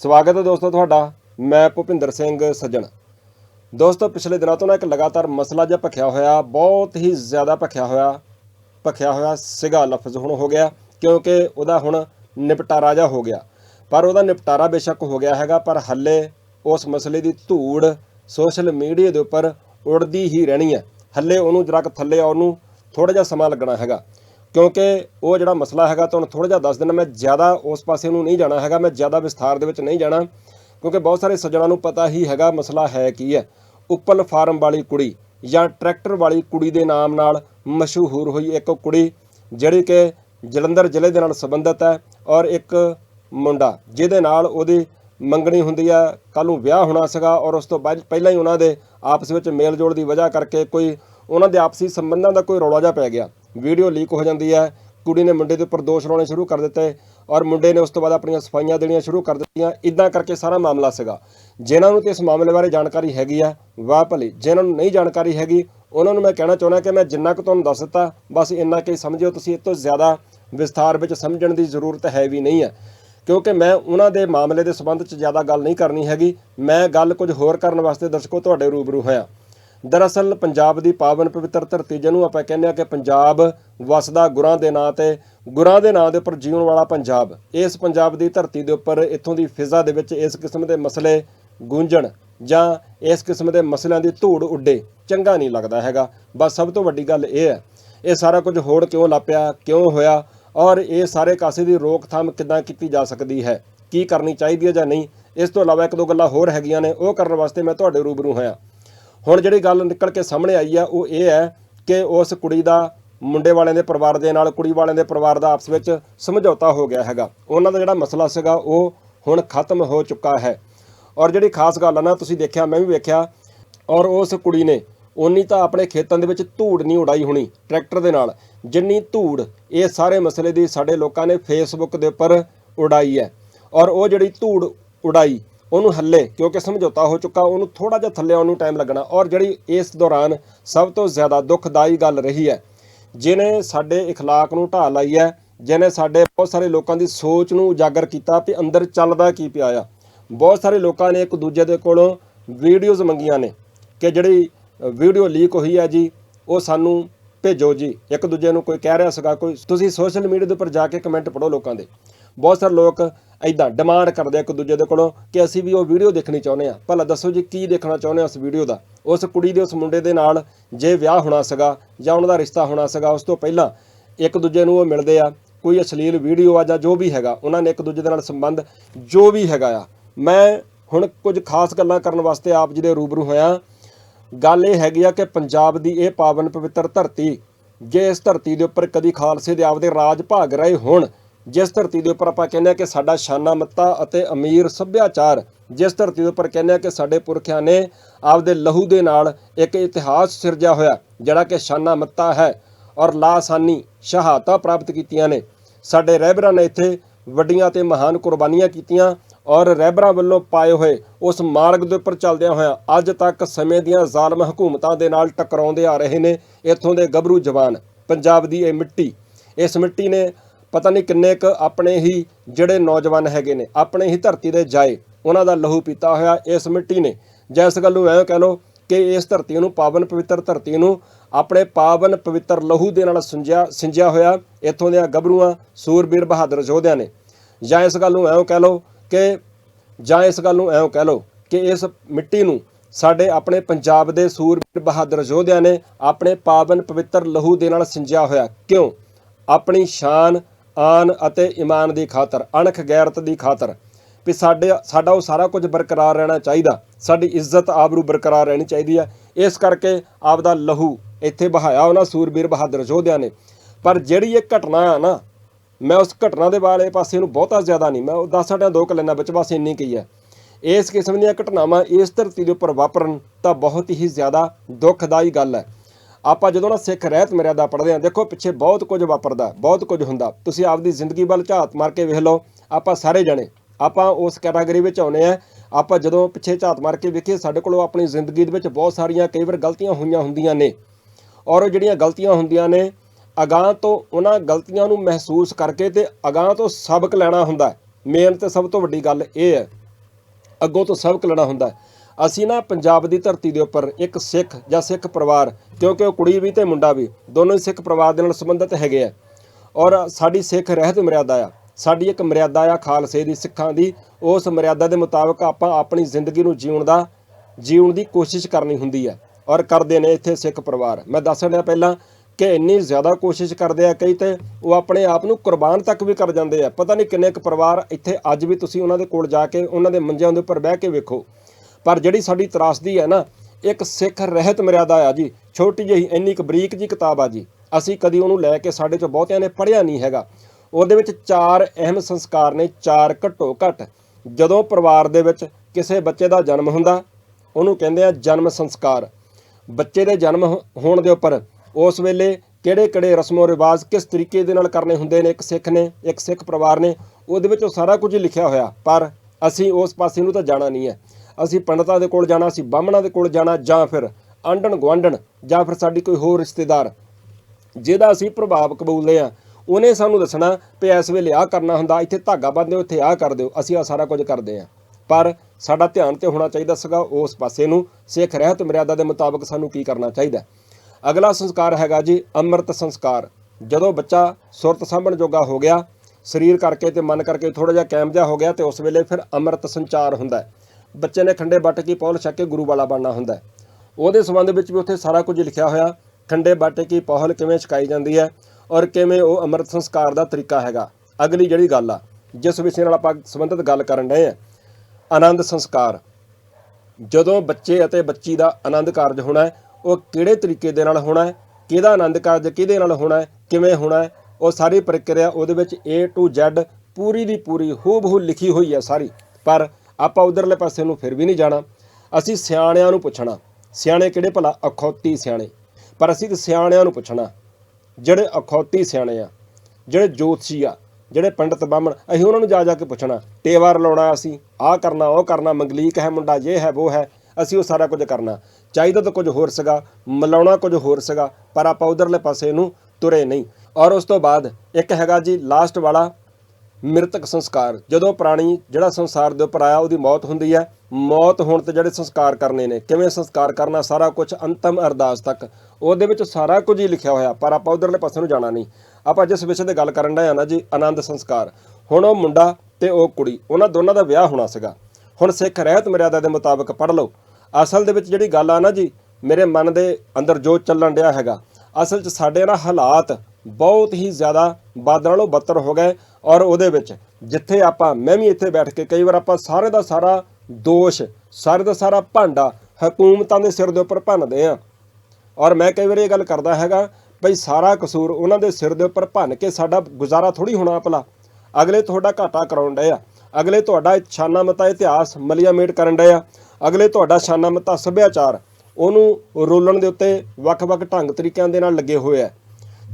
ਸਵਾਗਤ ਹੈ ਦੋਸਤੋ ਤੁਹਾਡਾ, ਮੈਂ ਭੁਪਿੰਦਰ ਸਿੰਘ ਸੱਜਣ। ਦੋਸਤੋ, ਪਿਛਲੇ ਦਿਨਾਂ ਤੋਂ ਨਾ ਇੱਕ ਲਗਾਤਾਰ ਮਸਲਾ ਜਿਹਾ ਭਖਿਆ ਹੋਇਆ, ਬਹੁਤ ਹੀ ਜ਼ਿਆਦਾ ਭਖਿਆ ਹੋਇਆ ਭਖਿਆ ਹੋਇਆ ਸਿਗਾ ਲਫ਼ਜ਼ ਹੁਣ ਹੋ ਗਿਆ, ਕਿਉਂਕਿ ਉਹਦਾ ਹੁਣ ਨਿਪਟਾਰਾ ਜਾ ਹੋ ਗਿਆ। ਪਰ ਉਹਦਾ ਨਿਪਟਾਰਾ ਬੇਸ਼ੱਕ ਹੋ ਗਿਆ ਹੈਗਾ, ਪਰ ਹੱਲੇ ਉਸ ਮਸਲੇ ਦੀ ਧੂੜ ਸੋਸ਼ਲ ਮੀਡੀਆ ਦੇ ਉੱਪਰ ਉੜਦੀ ਹੀ ਰਹਿਣੀ ਹੈ। ਹੱਲੇ ਉਹਨੂੰ ਜਰਾ ਕੁ ਥੱਲੇ ਆਉਣ ਨੂੰ ਥੋੜਾ ਜਿਹਾ ਸਮਾਂ ਲੱਗਣਾ ਹੈਗਾ। ਕਿਉਂਕਿ ਉਹ ਜਿਹੜਾ ਮਸਲਾ ਹੈਗਾ ਤੁਹਾਨੂੰ ਥੋੜਾ ਜਿਹਾ ਦੱਸ ਦਿੰਦਾ, ਮੈਂ ਜ਼ਿਆਦਾ ਉਸ ਪਾਸੇ ਨੂੰ ਨਹੀਂ ਜਾਣਾ ਹੈਗਾ, ਮੈਂ ਜ਼ਿਆਦਾ ਵਿਸਥਾਰ ਦੇ ਵਿੱਚ ਨਹੀਂ ਜਾਣਾ, ਕਿਉਂਕਿ ਬਹੁਤ ਸਾਰੇ ਸੱਜਣਾਂ ਨੂੰ ਪਤਾ ਹੀ ਹੈਗਾ ਮਸਲਾ ਹੈ ਕੀ ਹੈ। ਉੱਪਲ ਫਾਰਮ ਵਾਲੀ ਕੁੜੀ ਜਾਂ ਟਰੈਕਟਰ ਵਾਲੀ ਕੁੜੀ ਦੇ ਨਾਮ ਨਾਲ ਮਸ਼ਹੂਰ ਹੋਈ ਇੱਕ ਕੁੜੀ, ਜਿਹੜੀ ਕਿ ਜਲੰਧਰ ਜ਼ਿਲ੍ਹੇ ਦੇ ਨਾਲ ਸੰਬੰਧਿਤ ਹੈ ਔਰ ਇੱਕ ਮੁੰਡਾ, ਜਿਹਦੇ ਨਾਲ ਉਹਦੀ ਮੰਗਣੀ ਹੁੰਦੀ ਆ ਕੱਲ ਨੂੰ ਵਿਆਹ ਹੋਣਾ ਸੀਗਾ ਔਰ ਉਸ ਤੋਂ ਬਾਅਦ ਪਹਿਲਾਂ ਹੀ ਉਹਨਾਂ ਦੇ ਆਪਸ ਵਿੱਚ ਮੇਲ ਜੋਲ ਦੀ ਵਜ੍ਹਾ ਕਰਕੇ ਕੋਈ ਉਹਨਾਂ ਦੇ ਆਪਸੀ ਸੰਬੰਧਾਂ ਦਾ ਕੋਈ ਰੌਲਾ ਜਿਹਾ ਪੈ ਗਿਆ। ਵੀਡੀਓ ਲੀਕ ਹੋ ਜਾਂਦੀ ਹੈ। ਕੁੜੀ ਨੇ ਮੁੰਡੇ ਦੇ ਉੱਪਰ ਦੋਸ਼ ਲਾਉਣੇ ਸ਼ੁਰੂ ਕਰ ਦਿੱਤੇ ਔਰ ਮੁੰਡੇ ਨੇ ਉਸ ਤੋਂ ਬਾਅਦ ਆਪਣੀਆਂ ਸਫਾਈਆਂ ਦੇਣੀਆਂ ਸ਼ੁਰੂ ਕਰ ਦਿੱਤੀਆਂ। ਇਦਾਂ ਕਰਕੇ ਸਾਰਾ ਮਾਮਲਾ ਸੀਗਾ। ਜਿਨ੍ਹਾਂ ਨੂੰ ਤੇ ਇਸ ਮਾਮਲੇ ਬਾਰੇ ਜਾਣਕਾਰੀ ਹੈਗੀ ਆ, ਵਾਹ ਭਲੀ। ਜਿਨ੍ਹਾਂ ਨੂੰ ਨਹੀਂ ਜਾਣਕਾਰੀ ਹੈਗੀ, ਉਹਨਾਂ ਨੂੰ ਮੈਂ ਕਹਿਣਾ ਚਾਹੁੰਦਾ ਕਿ ਮੈਂ ਜਿੰਨਾ ਕੁ ਤੁਹਾਨੂੰ ਦੱਸ ਦਿੱਤਾ, ਬਸ ਇੰਨਾ ਕਿ ਸਮਝਿਓ। ਤੁਸੀਂ ਇਹ ਤੋਂ ਜ਼ਿਆਦਾ ਵਿਸਥਾਰ ਵਿੱਚ ਸਮਝਣ ਦੀ ਜ਼ਰੂਰਤ ਹੈ ਵੀ ਨਹੀਂ ਹੈ ਕਿਉਂਕਿ ਮੈਂ ਉਹਨਾਂ ਦੇ ਮਾਮਲੇ ਦੇ ਸੰਬੰਧ 'ਚ ਜ਼ਿਆਦਾ ਗੱਲ ਨਹੀਂ ਕਰਨੀ ਹੈਗੀ। ਮੈਂ ਗੱਲ ਕੁਝ ਹੋਰ ਕਰਨ ਵਾਸਤੇ ਦਰਸ਼ਕੋ ਤੁਹਾਡੇ ਰੂਬਰੂ ਹੋਇਆ। ਦਰਅਸਲ ਪੰਜਾਬ ਦੀ ਪਾਵਨ ਪਵਿੱਤਰ ਧਰਤੀ ਜਿਹਨੂੰ ਆਪਾਂ ਕਹਿੰਦੇ ਆ ਕਿ ਪੰਜਾਬ ਵਸਦਾ ਗੁਰਾਂ ਦੇ ਨਾਂ ਤੇ, ਗੁਰਾਂ ਦੇ ਨਾਂ ਦੇ ਉੱਪਰ ਜੀਉਣ ਵਾਲਾ ਪੰਜਾਬ। ਇਸ ਪੰਜਾਬ ਦੀ ਧਰਤੀ ਦੇ ਉੱਪਰ ਇੱਥੋਂ ਦੀ ਫਿਜ਼ਾ ਦੇ ਵਿੱਚ ਇਸ ਕਿਸਮ ਦੇ ਮਸਲੇ ਗੂੰਜਣ ਜਾਂ ਇਸ ਕਿਸਮ ਦੇ ਮਸਲਿਆਂ ਦੀ ਧੂੜ ਉੱਡੇ, ਚੰਗਾ ਨਹੀਂ ਲੱਗਦਾ ਹੈਗਾ। ਬਸ ਸਭ ਤੋਂ ਵੱਡੀ ਗੱਲ ਇਹ ਹੈ, ਇਹ ਸਾਰਾ ਕੁਝ ਹੋੜ ਕਿਉਂ ਲਾਪਿਆ, ਕਿਉਂ ਹੋਇਆ ਔਰ ਇਹ ਸਾਰੇ ਕਾਸੇ ਦੀ ਰੋਕਥਾਮ ਕਿੱਦਾਂ ਕੀਤੀ ਜਾ ਸਕਦੀ ਹੈ, ਕੀ ਕਰਨੀ ਚਾਹੀਦੀ ਹੈ ਜਾਂ ਨਹੀਂ, ਇਸ ਤੋਂ ਇਲਾਵਾ ਇੱਕ ਦੋ ਗੱਲਾਂ ਹੋਰ ਹੈਗੀਆਂ ਨੇ, ਉਹ ਕਰਨ ਵਾਸਤੇ ਮੈਂ ਤੁਹਾਡੇ ਰੂਬਰੂ ਹੋਇਆ। ਹੁਣ ਜਿਹੜੀ ਗੱਲ ਨਿਕਲ ਕੇ ਸਾਹਮਣੇ ਆਈ ਆ, ਉਹ ਇਹ ਹੈ ਕਿ ਉਸ ਕੁੜੀ ਦਾ, ਮੁੰਡੇ ਵਾਲਿਆਂ ਦੇ ਪਰਿਵਾਰ ਦੇ ਨਾਲ, ਕੁੜੀ ਵਾਲਿਆਂ ਦੇ ਪਰਿਵਾਰ ਦਾ ਆਪਸ ਵਿੱਚ ਸਮਝੌਤਾ ਹੋ ਗਿਆ ਹੈਗਾ। ਉਹਨਾਂ ਦਾ ਜਿਹੜਾ ਮਸਲਾ ਸੀਗਾ, ਉਹ ਹੁਣ ਖਤਮ ਹੋ ਚੁੱਕਾ ਹੈ। ਔਰ ਜਿਹੜੀ ਖਾਸ ਗੱਲ ਆ ਨਾ, ਤੁਸੀਂ ਦੇਖਿਆ, ਮੈਂ ਵੀ ਵੇਖਿਆ, ਔਰ ਉਸ ਕੁੜੀ ਨੇ ਉਨੀ ਤਾਂ ਆਪਣੇ ਖੇਤਾਂ ਦੇ ਵਿੱਚ ਧੂੜ ਨਹੀਂ ਉਡਾਈ ਹੋਣੀ, ਟਰੈਕਟਰ ਦੇ ਨਾਲ। ਜਿੰਨੀ ਧੂੜ ਇਹ ਸਾਰੇ ਮਸਲੇ ਦੀ ਸਾਡੇ ਲੋਕਾਂ ਨੇ ਫੇਸਬੁੱਕ ਦੇ ਉੱਪਰ ਉਡਾਈ ਹੈ। ਔਰ ਉਹ ਜਿਹੜੀ ਧੂੜ ਉਡਾਈ ਉਹਨੂੰ ਹੱਲੇ ਕਿਉਂਕਿ ਸਮਝੌਤਾ ਹੋ ਚੁੱਕਾ ਉਹਨੂੰ ਥੋੜਾ ਜਿਹਾ ਥੱਲੇ ਆਉਣ ਨੂੰ ਟਾਈਮ ਲੱਗਣਾ ਔਰ ਜਿਹੜੀ ਇਸ ਦੌਰਾਨ ਸਭ ਤੋਂ ਜ਼ਿਆਦਾ ਦੁਖਦਾਈ ਗੱਲ ਰਹੀ ਹੈ ਜਿਨੇ ਸਾਡੇ اخلاق ਨੂੰ ਢਾਹ ਲਾਈ ਹੈ ਜਿਨੇ ਸਾਡੇ ਬਹੁਤ ਸਾਰੇ ਲੋਕਾਂ ਦੀ ਸੋਚ ਨੂੰ ਉਜਾਗਰ ਕੀਤਾ ਵੀ ਅੰਦਰ ਚੱਲਦਾ ਕੀ ਪਿਆ ਆ ਬਹੁਤ ਸਾਰੇ ਲੋਕਾਂ ਨੇ ਇੱਕ ਦੂਜੇ ਦੇ ਕੋਲੋਂ ਵੀਡੀਓਜ਼ ਮੰਗੀਆਂ ਨੇ ਕਿ ਜਿਹੜੀ ਵੀਡੀਓ ਲੀਕ ਹੋਈ ਹੈ ਜੀ ਉਹ ਸਾਨੂੰ ਭੇਜੋ ਜੀ ਇੱਕ ਦੂਜੇ ਨੂੰ ਕੋਈ ਕਹਿ ਰਿਹਾ ਸੀਗਾ ਕੋਈ ਤੁਸੀਂ ਸੋਸ਼ਲ ਮੀਡੀਆ ਦੇ ਉੱਪਰ ਜਾ ਕੇ ਕਮੈਂਟ ਪੜੋ ਲੋਕਾਂ ਦੇ ਬਹੁਤ ਸਾਰੇ ਲੋਕ ਐਦਾਂ ਡਿਮਾਂਡ ਕਰਦੇ ਆ ਇੱਕ ਦੂਜੇ ਦੇ ਕੋਲੋਂ ਕਿ ਅਸੀਂ ਵੀ ਉਹ ਵੀਡੀਓ ਦੇਖਣੀ ਚਾਹੁੰਦੇ ਆ। ਭਲਾ ਦੱਸੋ ਜੀ ਕੀ ਦੇਖਣਾ ਚਾਹੁੰਦੇ ਆ ਉਸ ਵੀਡੀਓ ਦਾ? ਉਸ ਕੁੜੀ ਦੇ, ਉਸ ਮੁੰਡੇ ਦੇ ਨਾਲ ਜੇ ਵਿਆਹ ਹੋਣਾ ਸੀਗਾ ਜਾਂ ਉਹਨਾਂ ਦਾ ਰਿਸ਼ਤਾ ਹੋਣਾ ਸੀਗਾ, ਉਸ ਤੋਂ ਪਹਿਲਾਂ ਇੱਕ ਦੂਜੇ ਨੂੰ ਉਹ ਮਿਲਦੇ ਆ, ਕੋਈ ਅਸ਼ਲੀਲ ਵੀਡੀਓ ਆ ਜਾਂ ਜੋ ਵੀ ਹੈਗਾ, ਉਹਨਾਂ ਨੇ ਇੱਕ ਦੂਜੇ ਦੇ ਨਾਲ ਸੰਬੰਧ ਜੋ ਵੀ ਹੈਗਾ ਆ। ਮੈਂ ਹੁਣ ਕੁਝ ਖਾਸ ਗੱਲਾਂ ਕਰਨ ਵਾਸਤੇ ਆਪ ਜੀ ਦੇ ਰੂਬਰੂ ਹੋਇਆ। ਗੱਲ ਇਹ ਹੈਗੀ ਆ ਕਿ ਪੰਜਾਬ ਦੀ ਇਹ ਪਾਵਨ ਪਵਿੱਤਰ ਧਰਤੀ, ਜੇ ਇਸ ਧਰਤੀ ਦੇ ਉੱਪਰ ਕਦੀ ਖਾਲਸੇ ਦੇ ਆਪਦੇ ਰਾਜ ਭਾਗ ਰਹੇ ਹੋਣ ਜਿਸ ਧਰਤੀ ਦੇ ਉੱਪਰ ਆਪਾਂ ਕਹਿੰਦੇ ਆ ਕਿ ਸਾਡਾ ਸ਼ਾਨਾ ਮੱਤਾ ਅਤੇ ਅਮੀਰ ਸੱਭਿਆਚਾਰ, ਜਿਸ ਧਰਤੀ ਦੇ ਉੱਪਰ ਕਹਿੰਦੇ ਆ ਕਿ ਸਾਡੇ ਪੁਰਖਿਆਂ ਨੇ ਆਪਦੇ ਲਹੂ ਦੇ ਨਾਲ ਇੱਕ ਇਤਿਹਾਸ ਸਿਰਜਿਆ ਹੋਇਆ, ਜਿਹੜਾ ਕਿ ਸ਼ਾਨਾ ਮੱਤਾ ਹੈ ਔਰ ਲਾਸਾਨੀ ਸ਼ਹਾਦਤਾਂ ਪ੍ਰਾਪਤ ਕੀਤੀਆਂ ਨੇ। ਸਾਡੇ ਰਹਿਬਰਾਂ ਨੇ ਇੱਥੇ ਵੱਡੀਆਂ ਤੇ ਮਹਾਨ ਕੁਰਬਾਨੀਆਂ ਕੀਤੀਆਂ ਔਰ ਰਹਿਬਰਾਂ ਵੱਲੋਂ ਪਾਏ ਹੋਏ ਉਸ ਮਾਰਗ ਦੇ ਉੱਪਰ ਚੱਲਦਿਆਂ ਹੋਇਆਂ ਅੱਜ ਤੱਕ ਸਮੇਂ ਦੀਆਂ ਜ਼ਾਲਮ ਹਕੂਮਤਾਂ ਦੇ ਨਾਲ ਟਕਰਾਉਂਦੇ ਆ ਰਹੇ ਨੇ ਇੱਥੋਂ ਦੇ ਗੱਭਰੂ ਜਵਾਨ। ਪੰਜਾਬ ਦੀ ਇਹ ਮਿੱਟੀ, ਇਸ ਮਿੱਟੀ ਨੇ ਪਤਾ ਨਹੀਂ ਕਿੰਨੇ ਕ ਆਪਣੇ ਹੀ ਜਿਹੜੇ ਨੌਜਵਾਨ ਹੈਗੇ ਨੇ, ਆਪਣੇ ਹੀ ਧਰਤੀ ਦੇ ਜਾਏ, ਉਹਨਾਂ ਦਾ ਲਹੂ ਪੀਤਾ ਹੋਇਆ ਇਸ ਮਿੱਟੀ ਨੇ। ਜਾਂ ਇਸ ਗੱਲ ਨੂੰ ਐਂ ਕਹਿ ਲਓ ਕਿ ਇਸ ਧਰਤੀ ਨੂੰ ਪਾਵਨ ਪਵਿੱਤਰ ਧਰਤੀ ਨੂੰ ਆਪਣੇ ਪਾਵਨ ਪਵਿੱਤਰ ਲਹੂ ਦੇ ਨਾਲ ਸਿੰਜਿਆ ਸਿੰਜਿਆ ਹੋਇਆ ਇੱਥੋਂ ਦੇ ਗੱਭਰੂਆਂ, ਸੂਰਬੀਰ ਬਹਾਦਰ ਯੋਧਿਆਂ ਨੇ। ਜਾਂ ਇਸ ਗੱਲ ਨੂੰ ਐਂ ਕਹਿ ਲਓ ਕਿ, ਜਾਂ ਇਸ ਗੱਲ ਨੂੰ ਐਂ ਕਹਿ ਲਓ ਕਿ ਇਸ ਮਿੱਟੀ ਨੂੰ ਸਾਡੇ ਆਪਣੇ ਪੰਜਾਬ ਦੇ ਸੂਰਬੀਰ ਬਹਾਦਰ ਯੋਧਿਆਂ ਨੇ ਆਪਣੇ ਪਾਵਨ ਪਵਿੱਤਰ ਲਹੂ ਦੇ ਨਾਲ ਸਿੰਜਿਆ ਹੋਇਆ। ਕਿਉਂ? ਆਪਣੀ ਸ਼ਾਨ ਆਨ ਅਤੇ ਈਮਾਨ ਦੀ ਖਾਤਰ, ਅਣਖ ਗੈਰਤ ਦੀ ਖਾਤਰ, ਵੀ ਸਾਡੇ, ਸਾਡਾ ਉਹ ਸਾਰਾ ਕੁਝ ਬਰਕਰਾਰ ਰਹਿਣਾ ਚਾਹੀਦਾ। ਸਾਡੀ ਇੱਜ਼ਤ ਆਬਰੂ ਬਰਕਰਾਰ ਰਹਿਣੀ ਚਾਹੀਦੀ ਹੈ। ਇਸ ਕਰਕੇ ਆਪਦਾ ਲਹੂ ਇੱਥੇ ਬਹਾਇਆ ਉਹਨਾਂ ਸੂਰਬੀਰ ਬਹਾਦਰ ਯੋਧਿਆਂ ਨੇ। ਪਰ ਜਿਹੜੀ ਇਹ ਘਟਨਾ ਆ ਨਾ, ਮੈਂ ਉਸ ਘਟਨਾ ਦੇ ਵਾਲੇ ਪਾਸੇ ਨੂੰ ਬਹੁਤਾ ਜ਼ਿਆਦਾ ਨਹੀਂ, ਮੈਂ ਉਹ ਦਸ ਸਾਡਿਆਂ ਦੋ ਕਲੈਨਾ ਵਿੱਚ ਬਸ ਇੰਨੀ ਕਹੀ ਹੈ। ਇਸ ਕਿਸਮ ਦੀਆਂ ਘਟਨਾਵਾਂ ਇਸ ਧਰਤੀ ਦੇ ਉੱਪਰ ਵਾਪਰਨ ਤਾਂ ਬਹੁਤ ਹੀ ਜ਼ਿਆਦਾ ਦੁੱਖਦਾਈ ਗੱਲ ਹੈ। ਆਪਾਂ ਜਦੋਂ ਨਾ ਸਿੱਖ ਰਹਿਤ ਮਰਿਆਦਾ ਪੜ੍ਹਦੇ ਹਾਂ, ਦੇਖੋ ਪਿੱਛੇ ਬਹੁਤ ਕੁਝ ਵਾਪਰਦਾ ਬਹੁਤ ਕੁਝ ਹੁੰਦਾ। ਤੁਸੀਂ ਆਪਦੀ ਜ਼ਿੰਦਗੀ ਵੱਲ ਝਾਤ ਮਾਰ ਕੇ ਵੇਖ ਲਓ, ਆਪਾਂ ਸਾਰੇ ਜਣੇ, ਆਪਾਂ ਉਸ ਕੈਟਾਗਰੀ ਵਿੱਚ ਆਉਨੇ ਆ ਆਪਾਂ ਜਦੋਂ ਪਿੱਛੇ ਝਾਤ ਮਾਰ ਕੇ ਵੇਖੀਏ, ਸਾਡੇ ਕੋਲੋਂ ਆਪਣੀ ਜ਼ਿੰਦਗੀ ਦੇ ਵਿੱਚ ਬਹੁਤ ਸਾਰੀਆਂ ਕਈ ਵਾਰ ਗਲਤੀਆਂ ਹੋਈਆਂ ਹੁੰਦੀਆਂ ਨੇ। ਔਰ ਉਹ ਜਿਹੜੀਆਂ ਗਲਤੀਆਂ ਹੁੰਦੀਆਂ ਨੇ, ਅਗਾਹ ਤੋਂ ਉਹਨਾਂ ਗਲਤੀਆਂ ਨੂੰ ਮਹਿਸੂਸ ਕਰਕੇ ਤੇ ਅਗਾਹ ਤੋਂ ਸਬਕ ਲੈਣਾ ਹੁੰਦਾ ਮੇਨ ਤੇ ਸਭ ਤੋਂ ਵੱਡੀ ਗੱਲ ਇਹ ਹੈ, ਅੱਗੋਂ ਤੋਂ ਸਬਕ ਲੈਣਾ ਹੁੰਦਾ ਅਸੀਂ ਨਾ ਪੰਜਾਬ ਦੀ ਧਰਤੀ ਦੇ ਉੱਪਰ ਇੱਕ ਸਿੱਖ ਜਾਂ ਸਿੱਖ ਪਰਿਵਾਰ, ਕਿਉਂਕਿ ਉਹ ਕੁੜੀ ਵੀ ਤੇ ਮੁੰਡਾ ਵੀ, ਦੋਨੋਂ ਹੀ ਸਿੱਖ ਪਰਿਵਾਰ ਦੇ ਨਾਲ ਸੰਬੰਧਿਤ ਹੈਗੇ ਆ। ਔਰ ਸਾਡੀ ਸਿੱਖ ਰਹਿਤ ਮਰਿਆਦਾ ਆ। ਸਾਡੀ ਇੱਕ ਮਰਿਆਦਾ ਆ ਖਾਲਸੇ ਦੀ, ਸਿੱਖਾਂ ਦੀ। ਉਸ ਮਰਿਆਦਾ ਦੇ ਮੁਤਾਬਕ ਆਪਾਂ ਆਪਣੀ ਜ਼ਿੰਦਗੀ ਨੂੰ ਜਿਉਣ ਦਾ, ਜਿਉਣ ਦੀ ਕੋਸ਼ਿਸ਼ ਕਰਨੀ ਹੁੰਦੀ ਹੈ ਔਰ ਕਰਦੇ ਨੇ ਇੱਥੇ ਸਿੱਖ ਪਰਿਵਾਰ। ਮੈਂ ਦੱਸ ਰਿਹਾ ਪਹਿਲਾਂ ਕਿ ਇੰਨੀ ਜ਼ਿਆਦਾ ਕੋਸ਼ਿਸ਼ ਕਰਦੇ ਆ ਕਈ ਤੇ ਉਹ ਆਪਣੇ ਆਪ ਨੂੰ ਕੁਰਬਾਨ ਤੱਕ ਵੀ ਕਰ ਜਾਂਦੇ ਆ। ਪਤਾ ਨਹੀਂ ਕਿੰਨੇ ਕੁ ਪਰਿਵਾਰ ਇੱਥੇ ਅੱਜ ਵੀ ਤੁਸੀਂ ਉਹਨਾਂ ਦੇ ਕੋਲ ਜਾ ਕੇ, ਉਹਨਾਂ ਦੇ ਮੰਜਿਆਂ ਦੇ ਉੱਪਰ ਬਹਿ ਕੇ ਵੇਖੋ। ਪਰ ਜਿਹੜੀ ਸਾਡੀ ਤਰਾਸਦੀ ਹੈ ਨਾ, ਇੱਕ ਸਿੱਖ ਰਹਿਤ ਮਰਿਆਦਾ ਆ ਜੀ। ਛੋਟੀ ਜਿਹੀ, ਇੰਨੀ ਕੁ ਬਰੀਕ ਜੀ ਕਿਤਾਬ ਆ ਜੀ। ਅਸੀਂ ਕਦੀ ਉਹਨੂੰ ਲੈ ਕੇ ਸਾਡੇ ਚੋਂ ਬਹੁਤਿਆਂ ਨੇ ਪੜ੍ਹਿਆ ਨਹੀਂ ਹੈਗਾ। ਉਹਦੇ ਵਿੱਚ ਚਾਰ ਅਹਿਮ ਸੰਸਕਾਰ ਨੇ, ਚਾਰ ਘੱਟੋ ਘੱਟ। ਜਦੋਂ ਪਰਿਵਾਰ ਦੇ ਵਿੱਚ ਕਿਸੇ ਬੱਚੇ ਦਾ ਜਨਮ ਹੁੰਦਾ, ਉਹਨੂੰ ਕਹਿੰਦੇ ਆ ਜਨਮ ਸੰਸਕਾਰ। ਬੱਚੇ ਦੇ ਜਨਮ ਹੋ- ਹੋਣ ਦੇ ਉੱਪਰ ਉਸ ਵੇਲੇ ਕਿਹੜੇ ਕਿਹੜੇ ਰਸਮੋ ਰਿਵਾਜ ਕਿਸ ਤਰੀਕੇ ਦੇ ਨਾਲ ਕਰਨੇ ਹੁੰਦੇ ਨੇ ਇੱਕ ਸਿੱਖ ਨੇ, ਇੱਕ ਸਿੱਖ ਪਰਿਵਾਰ ਨੇ, ਉਹਦੇ ਵਿੱਚ ਉਹ ਸਾਰਾ ਕੁਝ ਲਿਖਿਆ ਹੋਇਆ। ਪਰ ਅਸੀਂ ਉਸ ਪਾਸੇ ਨੂੰ ਤਾਂ ਜਾਣਾ ਨਹੀਂ ਹੈ। ਅਸੀਂ ਪੰਡਤਾਂ ਦੇ ਕੋਲ ਜਾਣਾ, ਅਸੀਂ ਬਾਹਮਣਾਂ ਦੇ ਕੋਲ ਜਾਣਾ ਜਾਂ ਫਿਰ ਆਂਡਣ ਗੁਆਂਢਣ ਜਾਂ ਫਿਰ ਸਾਡੀ ਕੋਈ ਹੋਰ ਰਿਸ਼ਤੇਦਾਰ, ਜਿਹਦਾ ਅਸੀਂ ਪ੍ਰਭਾਵ ਕਬੂਲਦੇ ਆ ਉਹਨੇ ਸਾਨੂੰ ਦੱਸਣਾ ਵੀ ਇਸ ਵੇਲੇ ਆਹ ਕਰਨਾ ਹੁੰਦਾ, ਇੱਥੇ ਧਾਗਾ ਬੰਨ੍ਹਦੇ ਹੋ, ਇੱਥੇ ਆਹ ਕਰ ਦਿਓ, ਅਸੀਂ ਆ ਸਾਰਾ ਕੁਝ ਕਰਦੇ ਆ ਪਰ ਸਾਡਾ ਧਿਆਨ ਤੇ ਹੋਣਾ ਚਾਹੀਦਾ ਸੀਗਾ ਉਸ ਪਾਸੇ ਨੂੰ, ਸਿੱਖ ਰਹਿਤ ਮਰਿਆਦਾ ਦੇ ਮੁਤਾਬਕ ਸਾਨੂੰ ਕੀ ਕਰਨਾ ਚਾਹੀਦਾ ਅਗਲਾ ਸੰਸਕਾਰ ਹੈਗਾ ਜੀ ਅੰਮ੍ਰਿਤ ਸੰਸਕਾਰ। ਜਦੋਂ ਬੱਚਾ ਸੁਰਤ ਸਾਂਭਣ ਜੋਗਾ ਹੋ ਗਿਆ, ਸਰੀਰ ਕਰਕੇ ਤੇ ਮਨ ਕਰਕੇ ਥੋੜਾ ਜਿਹਾ ਕਾਇਮ ਜਿਹਾ ਹੋ ਗਿਆ ਤੇ ਉਸ ਵੇਲੇ ਫਿਰ ਅੰਮ੍ਰਿਤ ਸੰਚਾਰ ਹੁੰਦਾ ਹੈ। ਬੱਚੇ ਨੇ ਖੰਡੇ ਬੱਟ ਕੀ ਪੌਲ ਛੱਕ ਕੇ ਗੁਰੂ ਵਾਲਾ ਬਣਨਾ ਹੁੰਦਾ ਉਹਦੇ ਸੰਬੰਧ ਵਿੱਚ ਵੀ ਉੱਥੇ ਸਾਰਾ ਕੁਝ ਲਿਖਿਆ ਹੋਇਆ, ਖੰਡੇ ਬਾਟੇ ਕੀ ਪਹੁਲ ਕਿਵੇਂ ਛਕਾਈ ਜਾਂਦੀ ਹੈ ਔਰ ਕਿਵੇਂ ਉਹ ਅੰਮ੍ਰਿਤ ਸੰਸਕਾਰ ਦਾ ਤਰੀਕਾ ਹੈਗਾ। ਅਗਲੀ ਜਿਹੜੀ ਗੱਲ ਆ, ਜਿਸ ਵਿਸ਼ੇ ਨਾਲ ਆਪਾਂ ਸੰਬੰਧਿਤ ਗੱਲ ਕਰਨ ਡਏ ਆ, ਆਨੰਦ ਸੰਸਕਾਰ। ਜਦੋਂ ਬੱਚੇ ਅਤੇ ਬੱਚੀ ਦਾ ਆਨੰਦ ਕਾਰਜ ਹੋਣਾ ਉਹ ਕਿਹੜੇ ਤਰੀਕੇ ਦੇ ਨਾਲ ਹੋਣਾ ਕਿਹਦਾ ਆਨੰਦ ਕਾਰਜ ਕਿਹਦੇ ਨਾਲ ਹੋਣਾ ਕਿਵੇਂ ਹੋਣਾ ਉਹ ਸਾਰੀ ਪ੍ਰਕਿਰਿਆ ਉਹਦੇ ਵਿੱਚ A to Z ਪੂਰੀ ਦੀ ਪੂਰੀ ਹੂਬਹੂ ਲਿਖੀ ਹੋਈ ਹੈ ਸਾਰੀ। ਪਰ ਆਪਾਂ ਉਧਰਲੇ ਪਾਸੇ ਨੂੰ ਫਿਰ ਵੀ ਨਹੀਂ ਜਾਣਾ। ਅਸੀਂ ਸਿਆਣਿਆਂ ਨੂੰ ਪੁੱਛਣਾ, ਸਿਆਣੇ ਕਿਹੜੇ ਭਲਾ? ਅਖੌਤੀ ਸਿਆਣੇ। ਪਰ ਅਸੀਂ ਤਾਂ ਸਿਆਣਿਆਂ ਨੂੰ ਪੁੱਛਣਾ, ਜਿਹੜੇ ਅਖੌਤੀ ਸਿਆਣੇ ਆ, ਜਿਹੜੇ ਜੋਤਸ਼ੀ ਆ, ਜਿਹੜੇ ਪੰਡਤ ਬਾਹਮਣ, ਅਸੀਂ ਉਹਨਾਂ ਨੂੰ ਜਾ ਜਾ ਕੇ ਪੁੱਛਣਾ ਟੇਵਾਰ ਲਾਉਣਾ ਅਸੀਂ, ਆਹ ਕਰਨਾ, ਉਹ ਕਰਨਾ, ਮੰਗਲੀਕ ਹੈ ਮੁੰਡਾ ਇਹ ਹੈ ਉਹ ਹੈ, ਅਸੀਂ ਉਹ ਸਾਰਾ ਕੁਝ ਕਰਨਾ। ਚਾਹੀਦਾ ਤਾਂ ਕੁਝ ਹੋਰ ਸੀਗਾ, ਮਿਲਾਉਣਾ ਕੁਝ ਹੋਰ ਸੀਗਾ, ਪਰ ਆਪਾਂ ਉਧਰਲੇ ਪਾਸੇ ਨੂੰ ਤੁਰੇ ਨਹੀਂ। ਔਰ ਉਸ ਤੋਂ ਬਾਅਦ ਇੱਕ ਹੈਗਾ ਜੀ ਲਾਸਟ ਵਾਲਾ ਮ੍ਰਿਤਕ ਸੰਸਕਾਰ। ਜਦੋਂ ਪ੍ਰਾਣੀ ਜਿਹੜਾ ਸੰਸਾਰ ਦੇ ਉੱਪਰ ਆਇਆ, ਉਹਦੀ ਮੌਤ ਹੁੰਦੀ ਹੈ। ਮੌਤ ਹੋਣ ਤੇ ਜਿਹੜੇ ਸੰਸਕਾਰ ਕਰਨੇ ਨੇ, ਕਿਵੇਂ ਸੰਸਕਾਰ ਕਰਨਾ, ਸਾਰਾ ਕੁਝ ਅੰਤਮ ਅਰਦਾਸ ਤੱਕ। ਉਹਦੇ ਵਿੱਚ ਸਾਰਾ ਕੁਝ ਹੀ ਲਿਖਿਆ ਹੋਇਆ, ਪਰ ਆਪਾਂ ਉਧਰਲੇ ਪਾਸੇ ਨੂੰ ਜਾਣਾ ਨਹੀਂ। ਆਪਾਂ ਜਿਸ ਵਿਸ਼ੇ ਤੇ ਗੱਲ ਕਰਨ ਡਏ ਆ ਨਾ ਜੀ, ਆਨੰਦ ਸੰਸਕਾਰ। ਹੁਣ ਉਹ ਮੁੰਡਾ ਤੇ ਉਹ ਕੁੜੀ, ਉਹਨਾਂ ਦੋਨਾਂ ਦਾ ਵਿਆਹ ਹੋਣਾ ਸੀਗਾ। ਹੁਣ ਸਿੱਖ ਰਹਿਤ ਮਰਿਆਦਾ ਦੇ ਮੁਤਾਬਕ ਪੜ ਲਓ। ਅਸਲ ਦੇ ਵਿੱਚ ਜਿਹੜੀ ਗੱਲ ਆ ਨਾ ਜੀ, ਮੇਰੇ ਮਨ ਦੇ ਅੰਦਰ ਜੋ ਚੱਲਣ ਡਿਆ ਹੈਗਾ, ਅਸਲ 'ਚ ਸਾਡੇ ਨਾ ਹਾਲਾਤ ਬਹੁਤ ਹੀ ਜ਼ਿਆਦਾ ਬਾਦ ਨਾਲੋਂ ਬੱਤਰ ਹੋ ਗਏ। ਔਰ ਉਹਦੇ ਵਿੱਚ ਜਿੱਥੇ ਆਪਾਂ, ਮੈਂ ਵੀ ਇੱਥੇ ਬੈਠ ਕੇ ਕਈ ਵਾਰ ਆਪਾਂ ਸਾਰੇ ਦਾ ਸਾਰਾ ਦੋਸ਼, ਸਾਰੇ ਦਾ ਸਾਰਾ ਭਾਂਡਾ ਹਕੂਮਤਾਂ ਦੇ ਸਿਰ ਦੇ ਉੱਪਰ ਭੰਨਦੇ ਆ ਔਰ ਮੈਂ ਕਈ ਵਾਰ ਇਹ ਗੱਲ ਕਰਦਾ ਹੈਗਾ, ਭਈ ਸਾਰਾ ਕਸੂਰ ਉਹਨਾਂ ਦੇ ਸਿਰ ਦੇ ਉੱਪਰ ਭੰਨ ਕੇ ਸਾਡਾ ਗੁਜ਼ਾਰਾ ਥੋੜੀ ਹੋਣਾ ਭਲਾ। ਅਗਲੇ ਤੁਹਾਡਾ ਘਾਟਾ ਕਰਾਉਣ ਡਏ ਆ। ਅਗਲੇ ਤੁਹਾਡਾ ਛਾਨਾ ਮਤਾ ਇਤਿਹਾਸ ਮਲੀਆ ਮੇਟ ਕਰਨ ਡਏ ਆ। ਅਗਲੇ ਤੁਹਾਡਾ ਛਾਨਾ ਮਤਾ ਸੱਭਿਆਚਾਰ, ਉਹਨੂੰ ਰੋਲਣ ਦੇ ਉੱਤੇ ਵੱਖ-ਵੱਖ ਢੰਗ ਤਰੀਕਿਆਂ ਦੇ ਨਾਲ ਲੱਗੇ ਹੋਏ ਆ।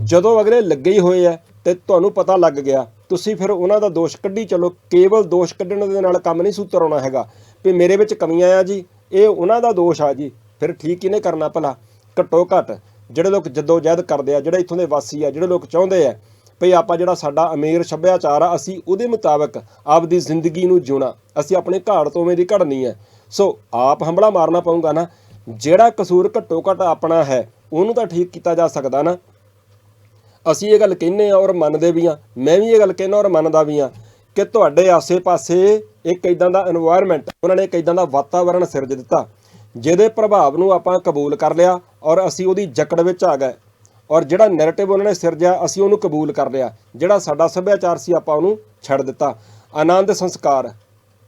ਜਦੋਂ ਅਗਲੇ ਲੱਗੇ ਹੀ ਹੋਏ ਆ ਤੇ ਤੁਹਾਨੂੰ ਪਤਾ ਲੱਗ ਗਿਆ ਤੁਸੀਂ ਫਿਰ ਉਹਨਾਂ ਦਾ ਦੋਸ਼ ਕੱਢੀ, ਚੱਲੋ ਕੇਵਲ ਦੋਸ਼ ਕੱਢਣ ਦੇ ਨਾਲ ਕੰਮ ਨਹੀਂ ਸੂਤਰ ਆਉਣਾ ਹੈਗਾ। ਵੀ ਮੇਰੇ ਵਿੱਚ ਕਮੀਆਂ ਆ ਜੀ, ਇਹ ਉਹਨਾਂ ਦਾ ਦੋਸ਼ ਆ ਜੀ, ਫਿਰ ਠੀਕ ਕਿਹਨੇ ਕਰਨਾ ਭਲਾ? ਘੱਟੋ ਘੱਟ ਜਿਹੜੇ ਲੋਕ ਜੱਦੋ ਜਹਿਦ ਕਰਦੇ ਆ, ਜਿਹੜੇ ਇੱਥੋਂ ਦੇ ਵਾਸੀ ਆ, ਜਿਹੜੇ ਲੋਕ ਚਾਹੁੰਦੇ ਆ, ਭਈ ਆਪਾਂ ਜਿਹੜਾ ਸਾਡਾ ਅਮੀਰ ਸੱਭਿਆਚਾਰ ਆ, ਅਸੀਂ ਉਹਦੇ ਮੁਤਾਬਕ ਆਪਦੀ ਜ਼ਿੰਦਗੀ ਨੂੰ ਜਿਉਣਾ। ਅਸੀਂ ਆਪਣੇ ਘਾੜ ਤੋਂ ਉਵੇਂ ਦੀ ਘੜਨੀ ਹੈ ਸੋ ਆਪ ਹੰਬਲਾ ਮਾਰਨਾ ਪਊਗਾ ਨਾ। ਜਿਹੜਾ ਕਸੂਰ ਘੱਟੋ ਘੱਟ ਆਪਣਾ ਹੈ, ਉਹਨੂੰ ਤਾਂ ਠੀਕ ਕੀਤਾ ਜਾ ਸਕਦਾ ਨਾ। ਅਸੀਂ ਇਹ ਗੱਲ ਕਹਿੰਨੇ ਆ ਔਰ ਮੰਨਦੇ ਵੀ ਆ ਮੈਂ ਵੀ ਇਹ ਗੱਲ ਕਹਿੰਨਾ ਔਰ ਮੰਨਦਾ ਵੀ ਆ ਕਿ ਤੁਹਾਡੇ ਆਸੇ-ਪਾਸੇ ਇੱਕ ਇਦਾਂ ਦਾ এনवायरमेंट ਉਹਨਾਂ ਨੇ ਇੱਕ ਇਦਾਂ ਦਾ ਵਾਤਾਵਰਣ ਸਿਰਜ ਦਿੱਤਾ, ਜਿਹਦੇ ਪ੍ਰਭਾਵ ਨੂੰ ਆਪਾਂ ਕਬੂਲ ਕਰ ਲਿਆ ਔਰ ਅਸੀਂ ਉਹਦੀ ਜਕੜ ਵਿੱਚ ਆ ਗਏ ਔਰ ਜਿਹੜਾ ਨੈਰੇਟਿਵ ਉਹਨਾਂ ਨੇ ਸਿਰਜਿਆ, ਅਸੀਂ ਉਹਨੂੰ ਕਬੂਲ ਕਰ ਲਿਆ, ਜਿਹੜਾ ਸਾਡਾ ਸੱਭਿਆਚਾਰ ਸੀ ਆਪਾਂ ਉਹਨੂੰ ਛੱਡ ਦਿੱਤਾ। ਆਨੰਦ ਸੰਸਕਾਰ,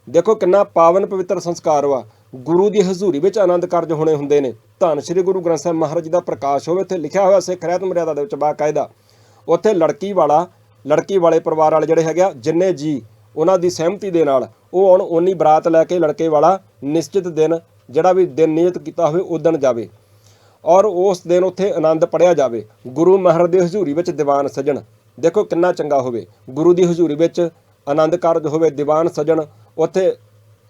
ਦੇਖੋ ਕਿੰਨਾ ਪਾਵਨ ਪਵਿੱਤਰ ਸੰਸਕਾਰ ਵਾ, ਗੁਰੂ ਦੀ ਹਜ਼ੂਰੀ ਵਿੱਚ ਆਨੰਦ ਕਾਰਜ ਹੋਣੇ ਹੁੰਦੇ ਨੇ। ਧੰਨ ਸ੍ਰੀ ਗੁਰੂ ਗ੍ਰੰਥ ਸਾਹਿਬ ਮਹਾਰਾਜ ਜੀ ਦਾ ਪ੍ਰਕਾਸ਼ ਹੋਵੇ, ਇੱਥੇ ਲਿਖਿਆ ਹੋਇਆ ਸਿੱਖ ਰਹਿਤ ਮਰਿਆਦਾ ਦੇ ਵਿੱਚ ਬਾਕਾਇਦਾ। ਉੱਥੇ ਲੜਕੀ ਵਾਲਾ, ਲੜਕੀ ਵਾਲੇ ਪਰਿਵਾਰ ਵਾਲੇ ਜਿਹੜੇ ਹੈਗੇ ਆ, ਜਿੰਨੇ ਜੀ ਉਹਨਾਂ ਦੀ ਸਹਿਮਤੀ ਦੇ ਨਾਲ ਉਹ ਆਉਣ ਉਨੀ ਬਰਾਤ ਲੈ ਕੇ ਲੜਕੇ ਵਾਲਾ ਨਿਸ਼ਚਿਤ ਦਿਨ ਜਿਹੜਾ ਵੀ ਦਿਨ ਨਿਯਤ ਕੀਤਾ ਹੋਵੇ ਉਦਣ ਜਾਵੇ। ਔਰ ਉਸ ਦਿਨ ਉੱਥੇ ਆਨੰਦ ਪੜਿਆ ਜਾਵੇ। ਗੁਰੂ ਮਹਾਰਾਜ ਦੀ ਹਜ਼ੂਰੀ ਵਿੱਚ ਦੀਵਾਨ ਸਜਣ। ਦੇਖੋ ਕਿੰਨਾ ਚੰਗਾ ਹੋਵੇ। ਗੁਰੂ ਦੀ ਹਜ਼ੂਰੀ ਵਿੱਚ ਆਨੰਦ ਕਾਰਜ ਹੋਵੇ, ਦੀਵਾਨ ਸਜਣ, ਉੱਥੇ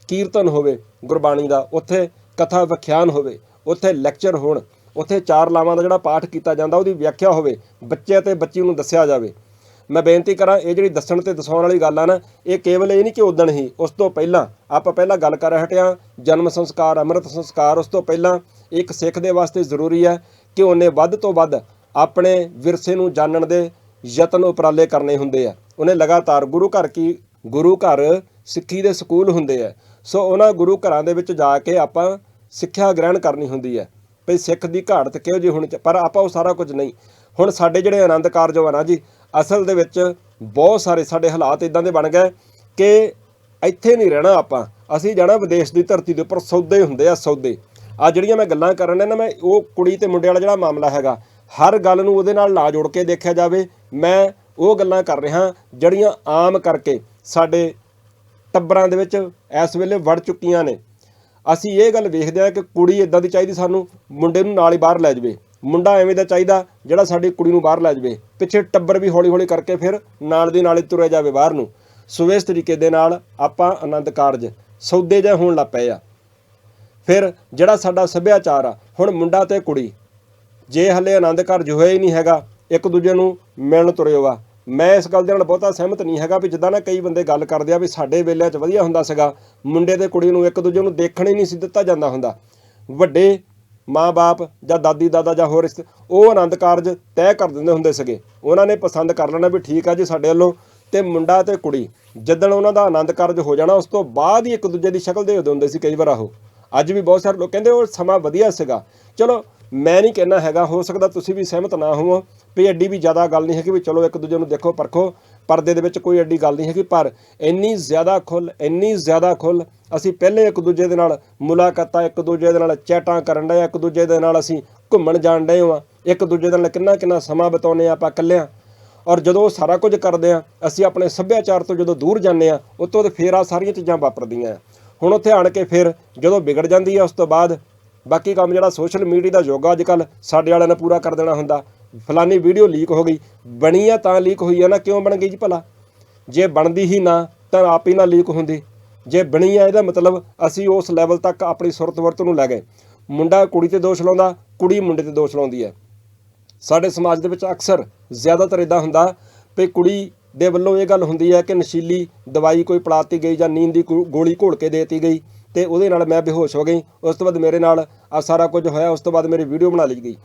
ਕੀਰਤਨ ਹੋਵੇ ਗੁਰਬਾਣੀ ਦਾ, ਉੱਥੇ ਕਥਾ ਵਿਖਿਆਨ ਹੋਵੇ, ਉੱਥੇ ਲੈਕਚਰ ਹੋਣ। ਉੱਥੇ ਚਾਰ ਲਾਵਾਂ ਦਾ ਜਿਹੜਾ ਪਾਠ ਕੀਤਾ ਜਾਂਦਾ, ਉਹਦੀ ਵਿਆਖਿਆ ਹੋਵੇ ਬੱਚੇ ਤੇ ਬੱਚੀ ਨੂੰ ਦੱਸਿਆ ਜਾਵੇ। ਮੈਂ ਬੇਨਤੀ ਕਰਾਂ, ਇਹ ਜਿਹੜੀ ਦੱਸਣ ਤੇ ਦਸਾਉਣ ਵਾਲੀ ਗੱਲ ਆ ਨਾ, ਇਹ ਕੇਵਲ ਇਹ ਨਹੀਂ ਕਿ ਉਦਣ ਹੀ, ਉਸ ਤੋਂ ਪਹਿਲਾਂ, ਆਪਾਂ ਪਹਿਲਾਂ ਗੱਲ ਕਰ ਹਟਿਆ, ਜਨਮ ਸੰਸਕਾਰ, ਅੰਮ੍ਰਿਤ ਸੰਸਕਾਰ, ਉਸ ਤੋਂ ਪਹਿਲਾਂ, ਇੱਕ ਸਿੱਖ ਦੇ ਵਾਸਤੇ ਜ਼ਰੂਰੀ ਹੈ ਕਿ ਉਹਨੇ ਵੱਧ ਤੋਂ ਵੱਧ ਆਪਣੇ ਵਿਰਸੇ ਨੂੰ ਜਾਣਨ ਦੇ ਯਤਨ ਉਪਰਾਲੇ ਕਰਨੇ ਹੁੰਦੇ ਆ। ਉਹਨੇ ਲਗਾਤਾਰ ਗੁਰੂ ਘਰ ਕੀ, ਗੁਰੂ ਘਰ ਸਿੱਖੀ ਦੇ ਸਕੂਲ ਹੁੰਦੇ ਆ। ਸੋ ਉਹਨਾਂ ਗੁਰੂ ਘਰਾਂ ਦੇ ਵਿੱਚ ਜਾ ਕੇ ਆਪਾਂ ਸਿੱਖਿਆ ਗ੍ਰਹਿਣ ਕਰਨੀ ਹੁੰਦੀ ਹੈ ਭਈ ਸਿੱਖ ਦੀ ਘਾਟ ਕਿਹੋ ਜਿਹੀ ਹੋਣੀ ਪਰ ਆਪਾਂ ਉਹ ਸਾਰਾ ਕੁਝ ਨਹੀਂ। ਹੁਣ ਸਾਡੇ ਜਿਹੜੇ ਆਨੰਦ ਕਾਰਜ ਆ ਜੀ, ਅਸਲ ਦੇ ਵਿੱਚ ਬਹੁਤ ਸਾਰੇ ਸਾਡੇ ਹਾਲਾਤ ਇਦਾਂ ਦੇ ਬਣ ਗਏ ਕਿ ਇੱਥੇ ਨਹੀਂ ਰਹਿਣਾ ਆਪਾਂ। ਅਸੀਂ ਜਾਣਾ ਵਿਦੇਸ਼ ਦੀ ਧਰਤੀ ਦੇ ਉੱਪਰ ਸੌਦੇ ਹੁੰਦੇ ਆ, ਸੌਦੇ। ਆ ਜਿਹੜੀਆਂ ਮੈਂ ਗੱਲਾਂ ਕਰਨ ਡਿਆ ਨਾ, ਮੈਂ ਉਹ ਕੁੜੀ ਤੇ ਮੁੰਡੇ ਵਾਲਾ ਜਿਹੜਾ ਮਾਮਲਾ ਹੈਗਾ, ਹਰ ਗੱਲ ਨੂੰ ਉਹਦੇ ਨਾਲ ਲਾ ਜੋੜ ਕੇ ਦੇਖਿਆ ਜਾਵੇ, ਮੈਂ ਉਹ ਗੱਲਾਂ ਕਰ ਰਿਹਾ ਜਿਹੜੀਆਂ ਆਮ ਕਰਕੇ ਸਾਡੇ ਟੱਬਰਾਂ ਦੇ ਵਿੱਚ ਇਸ ਵੇਲੇ ਵੜ ਚੁੱਕੀਆਂ ਨੇ। ਅਸੀਂ ਇਹ ਗੱਲ ਵੇਖਦੇ ਆ ਕਿ ਕੁੜੀ ਇਦਾਂ ਦੀ ਚਾਹੀਦੀ ਸਾਨੂੰ, ਮੁੰਡੇ ਨੂੰ ਨਾਲ ਹੀ ਬਾਹਰ ਲੈ ਜਾਵੇ। ਮੁੰਡਾ ਐਵੇਂ ਦਾ ਚਾਹੀਦਾ ਜਿਹੜਾ ਸਾਡੀ ਕੁੜੀ ਨੂੰ ਬਾਹਰ ਲੈ ਜਾਵੇ। ਪਿੱਛੇ ਟੱਬਰ ਵੀ ਹੌਲੀ ਹੌਲੀ ਕਰਕੇ ਫਿਰ ਨਾਲ ਦੀ ਨਾਲ ਹੀ ਤੁਰਿਆ ਜਾਵੇ ਬਾਹਰ ਨੂੰ। ਸੋ ਇਸ ਤਰੀਕੇ ਦੇ ਨਾਲ ਆਪਾਂ ਆਨੰਦ ਕਾਰਜ ਸੌਦੇ ਜਿਹੇ ਹੋਣ ਲੱਗ ਪਏ ਆ। ਫਿਰ ਜਿਹੜਾ ਸਾਡਾ ਸੱਭਿਆਚਾਰ ਆ, ਹੁਣ ਮੁੰਡਾ ਤੇ ਕੁੜੀ, ਜੇ ਹਲੇ ਆਨੰਦ ਕਾਰਜ ਹੋਇਆ ਹੀ ਨਹੀਂ ਹੈਗਾ, ਇੱਕ ਦੂਜੇ ਨੂੰ ਮਿਲਣ ਤੁਰਿਓ ਆ। ਮੈਂ ਇਸ ਗੱਲ ਦੇ ਨਾਲ ਬਹੁਤਾ ਸਹਿਮਤ ਨਹੀਂ ਹੈਗਾ ਵੀ ਜਿੱਦਾਂ ਨਾ ਕਈ ਬੰਦੇ ਗੱਲ ਕਰਦੇ ਆ ਵੀ ਸਾਡੇ ਵੇਲਿਆਂ 'ਚ ਵਧੀਆ ਹੁੰਦਾ ਸੀਗਾ, ਮੁੰਡੇ ਤੇ ਕੁੜੀ ਨੂੰ ਇੱਕ ਦੂਜੇ ਨੂੰ ਦੇਖਣ ਹੀ ਨਹੀਂ ਸੀ ਦਿੱਤਾ ਜਾਂਦਾ ਹੁੰਦਾ। ਵੱਡੇ ਮਾਂ-ਬਾਪ ਜਾਂ ਦਾਦੀ ਦਾਦਾ ਜਾਂ ਹੋਰ ਰਿਸ਼ਤੇ ਉਹ ਆਨੰਦ ਕਾਰਜ ਤੈਅ ਕਰ ਦਿੰਦੇ ਹੁੰਦੇ ਸੀਗੇ। ਉਹਨਾਂ ਨੇ ਪਸੰਦ ਕਰ ਲੈਣਾ ਵੀ ਠੀਕ ਆ ਜੀ ਸਾਡੇ ਵੱਲੋਂ ਤੇ ਮੁੰਡਾ ਤੇ ਕੁੜੀ। ਜਦੋਂ ਉਹਨਾਂ ਦਾ ਆਨੰਦ ਕਾਰਜ ਹੋ ਜਾਣਾ, ਉਸ ਤੋਂ ਬਾਅਦ ਹੀ ਇੱਕ ਦੂਜੇ ਦੀ ਸ਼ਕਲ ਦੇ ਹੁੰਦੇ ਸੀ ਕਈ ਵਾਰ ਆਹੋ। ਅੱਜ ਵੀ ਬਹੁਤ ਸਾਰੇ ਲੋਕ ਕਹਿੰਦੇ ਉਹ ਸਮਾਂ ਵਧੀਆ ਸੀਗਾ। ਚਲੋ, ਮੈਂ ਨਹੀਂ ਕਹਿਣਾ ਹੈਗਾ, ਹੋ ਸਕਦਾ ਤੁਸੀਂ ਵੀ ਸਹਿਮਤ ਨਾ ਹੋਵੋ। ਵੀ ਐਡੀ ਵੀ ਜ਼ਿਆਦਾ ਗੱਲ ਨਹੀਂ ਹੈਗੀ ਵੀ ਚਲੋ ਇੱਕ ਦੂਜੇ ਨੂੰ ਦੇਖੋ ਪਰਖੋ, ਪਰਦੇ ਦੇ ਵਿੱਚ ਕੋਈ ਐਡੀ ਗੱਲ ਨਹੀਂ ਹੈਗੀ, ਪਰ ਇੰਨੀ ਜ਼ਿਆਦਾ ਖੁੱਲ ਇੰਨੀ ਜ਼ਿਆਦਾ ਖੁੱਲ ਅਸੀਂ ਪਹਿਲੇ ਇੱਕ ਦੂਜੇ ਦੇ ਨਾਲ ਮੁਲਾਕਾਤਾਂ, ਇੱਕ ਦੂਜੇ ਦੇ ਨਾਲ ਚੈਟਾਂ ਕਰਨ ਡਏ ਇੱਕ ਦੂਜੇ ਦੇ ਨਾਲ ਅਸੀਂ ਘੁੰਮਣ ਜਾਣ ਡਏ ਹਾਂ, ਇੱਕ ਦੂਜੇ ਦੇ ਨਾਲ ਕਿੰਨਾ ਕਿੰਨਾ ਸਮਾਂ ਬਿਤਾਉਂਦੇ ਹਾਂ ਆਪਾਂ ਇਕੱਲਿਆਂ ਔਰ ਜਦੋਂ ਉਹ ਸਾਰਾ ਕੁਝ ਕਰਦੇ ਆ ਅਸੀਂ ਆਪਣੇ ਸੱਭਿਆਚਾਰ ਤੋਂ ਜਦੋਂ ਦੂਰ ਜਾਂਦੇ ਆ ਉਤੋਂ ਤੇ ਫੇਰ ਆ ਸਾਰੀਆਂ ਚੀਜ਼ਾਂ ਵਾਪਰਦੀਆਂ ਆ। ਹੁਣ ਉੱਥੇ ਆਣ ਕੇ ਫਿਰ ਜਦੋਂ ਵਿਗੜ ਜਾਂਦੀ ਆ, ਉਸ ਤੋਂ ਬਾਅਦ ਬਾਕੀ ਕੰਮ ਜਿਹੜਾ ਸੋਸ਼ਲ ਮੀਡੀਆ ਦਾ ਯੁੱਗ ਆ ਅੱਜ ਕੱਲ ਸਾਡੇ ਵਾਲਿਆਂ ਨੇ ਪੂਰਾ ਕਰ ਦੇਣਾ ਹੁੰਦਾ ਫਲਾਨੀ ਵੀਡੀਓ ਲੀਕ ਹੋ ਗਈ। ਬਣੀ ਆ ਤਾਂ ਲੀਕ ਹੋਈ ਆ ਨਾ, ਕਿਉਂ ਬਣ ਗਈ ਜੀ ਭਲਾ? ਜੇ ਬਣਦੀ ਹੀ ਨਾ, ਤਾਂ ਆਪ ਹੀ ਨਾ ਲੀਕ ਹੁੰਦੀ। ਜੇ ਬਣੀ ਆ ਇਹਦਾ ਮਤਲਬ ਅਸੀਂ ਉਸ ਲੈਵਲ ਤੱਕ ਆਪਣੀ ਸੁਰਤ ਵਰਤ ਨੂੰ ਲੈ ਗਏ। ਮੁੰਡਾ ਕੁੜੀ ਤੇ ਦੋਸ਼ ਲਾਉਂਦਾ, ਕੁੜੀ ਮੁੰਡੇ ਤੇ ਦੋਸ਼ ਲਾਉਂਦੀ ਹੈ। ਸਾਡੇ ਸਮਾਜ ਦੇ ਵਿੱਚ ਅਕਸਰ ਜ਼ਿਆਦਾਤਰ ਇਦਾਂ ਹੁੰਦਾ ਵੀ ਕੁੜੀ ਦੇ ਵੱਲੋਂ ਇਹ ਗੱਲ ਹੁੰਦੀ ਹੈ ਕਿ ਨਸ਼ੀਲੀ ਦਵਾਈ ਕੋਈ ਪਲਾਤੀ ਗਈ ਜਾਂ ਨੀਂਦ ਦੀ ਗੋ- ਗੋਲੀ ਘੋਲ ਕੇ ਦੇਤੀ ਗਈ ਤੇ ਉਹਦੇ ਨਾਲ ਮੈਂ ਬੇਹੋਸ਼ ਹੋ ਗਈ। ਉਸ ਤੋਂ ਬਾਅਦ ਮੇਰੇ ਨਾਲ ਆ ਸਾਰਾ ਕੁਝ ਹੋਇਆ, ਉਸ ਤੋਂ ਬਾਅਦ ਮੇਰੀ ਵੀਡੀਓ ਬਣਾ ਲਈ ਗਈ।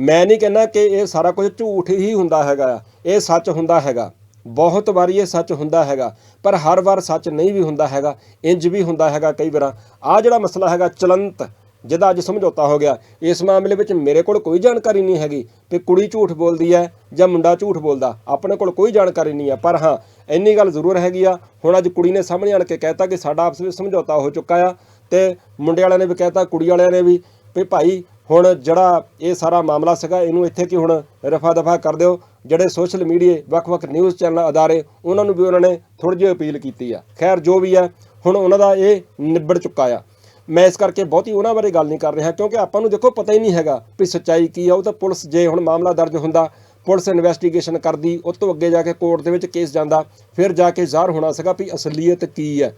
ਮੈਂ ਨਹੀਂ ਕਹਿੰਦਾ ਕਿ ਇਹ ਸਾਰਾ ਕੁਝ ਝੂਠ ਹੀ ਹੁੰਦਾ ਹੈਗਾ। ਆ। ਇਹ ਸੱਚ ਹੁੰਦਾ ਹੈਗਾ। ਬਹੁਤ ਵਾਰੀ ਇਹ ਸੱਚ ਹੁੰਦਾ ਹੈਗਾ, ਪਰ ਹਰ ਵਾਰ ਸੱਚ ਨਹੀਂ ਵੀ ਹੁੰਦਾ ਹੈਗਾ ਇੰਜ ਵੀ ਹੁੰਦਾ ਹੈਗਾ ਕਈ ਵਾਰਾਂ। ਆ ਜਿਹੜਾ ਮਸਲਾ ਹੈਗਾ ਚਲੰਤ, ਜਿਹਦਾ ਅੱਜ ਸਮਝੌਤਾ ਹੋ ਗਿਆ, ਇਸ ਮਾਮਲੇ ਵਿੱਚ ਮੇਰੇ ਕੋਲ ਕੋਈ ਜਾਣਕਾਰੀ ਨਹੀਂ ਹੈਗੀ ਕਿ ਕੁੜੀ ਝੂਠ ਬੋਲਦੀ ਹੈ ਜਾਂ ਮੁੰਡਾ ਝੂਠ ਬੋਲਦਾ। ਆਪਣੇ ਕੋਲ ਕੋਈ ਜਾਣਕਾਰੀ ਨਹੀਂ ਹੈ, ਪਰ ਹਾਂ, ਇੰਨੀ ਗੱਲ ਜ਼ਰੂਰ ਹੈਗੀ ਆ। ਹੁਣ ਅੱਜ ਕੁੜੀ ਨੇ ਸਾਹਮਣੇ ਆਣ ਕੇ ਕਹਿਤਾ ਕਿ ਸਾਡਾ ਆਪਸ ਵਿੱਚ ਸਮਝੌਤਾ ਹੋ ਚੁੱਕਾ ਆ ਤੇ ਮੁੰਡੇ ਵਾਲਿਆਂ ਨੇ ਵੀ ਕਹਿਤਾ, ਕੁੜੀ ਵਾਲਿਆਂ ਨੇ ਵੀ ਵੀ ਭਾਈ ਹੁਣ ਜਿਹੜਾ ਇਹ ਸਾਰਾ ਮਾਮਲਾ ਸੀਗਾ, ਇਹਨੂੰ ਇੱਥੇ ਕਿ ਹੁਣ ਰਫਾ ਦਫਾ ਕਰ ਦਿਓ। ਜਿਹੜੇ ਸੋਸ਼ਲ ਮੀਡੀਆ ਵੱਖ-ਵੱਖ ਨਿਊਜ਼ ਚੈਨਲ ਅਦਾਰੇ, ਉਹਨਾਂ ਨੂੰ ਵੀ ਉਹਨਾਂ ਨੇ ਥੋੜੀ ਜਿਹੀ ਅਪੀਲ ਕੀਤੀ ਆ। ਖੈਰ, ਜੋ ਵੀ ਆ, ਹੁਣ ਉਹਨਾਂ ਦਾ ਇਹ ਨਿਬੜ ਚੁੱਕਾ ਆ। ਮੈਂ ਇਸ ਕਰਕੇ ਬਹੁਤੀ ਉਹਨਾਂ ਬਾਰੇ ਗੱਲ ਨਹੀਂ ਕਰ ਰਿਹਾ, ਕਿਉਂਕਿ ਆਪਾਂ ਨੂੰ ਦੇਖੋ ਪਤਾ ਹੀ ਨਹੀਂ ਹੈਗਾ ਵੀ ਸੱਚਾਈ ਕੀ ਆ। ਉਹ ਤਾਂ ਪੁਲਿਸ ਜੇ ਹੁਣ ਮਾਮਲਾ ਦਰਜ ਹੁੰਦਾ, ਪੁਲਿਸ ਇਨਵੈਸਟੀਗੇਸ਼ਨ ਕਰਦੀ, ਉਸ ਤੋਂ ਅੱਗੇ ਜਾ ਕੇ ਕੋਰਟ ਦੇ ਵਿੱਚ ਕੇਸ ਜਾਂਦਾ, ਫਿਰ ਜਾ ਕੇ ਜ਼ਾਹਰ ਹੋਣਾ ਸੀਗਾ ਵੀ ਅਸਲੀਅਤ ਕੀ ਹੈ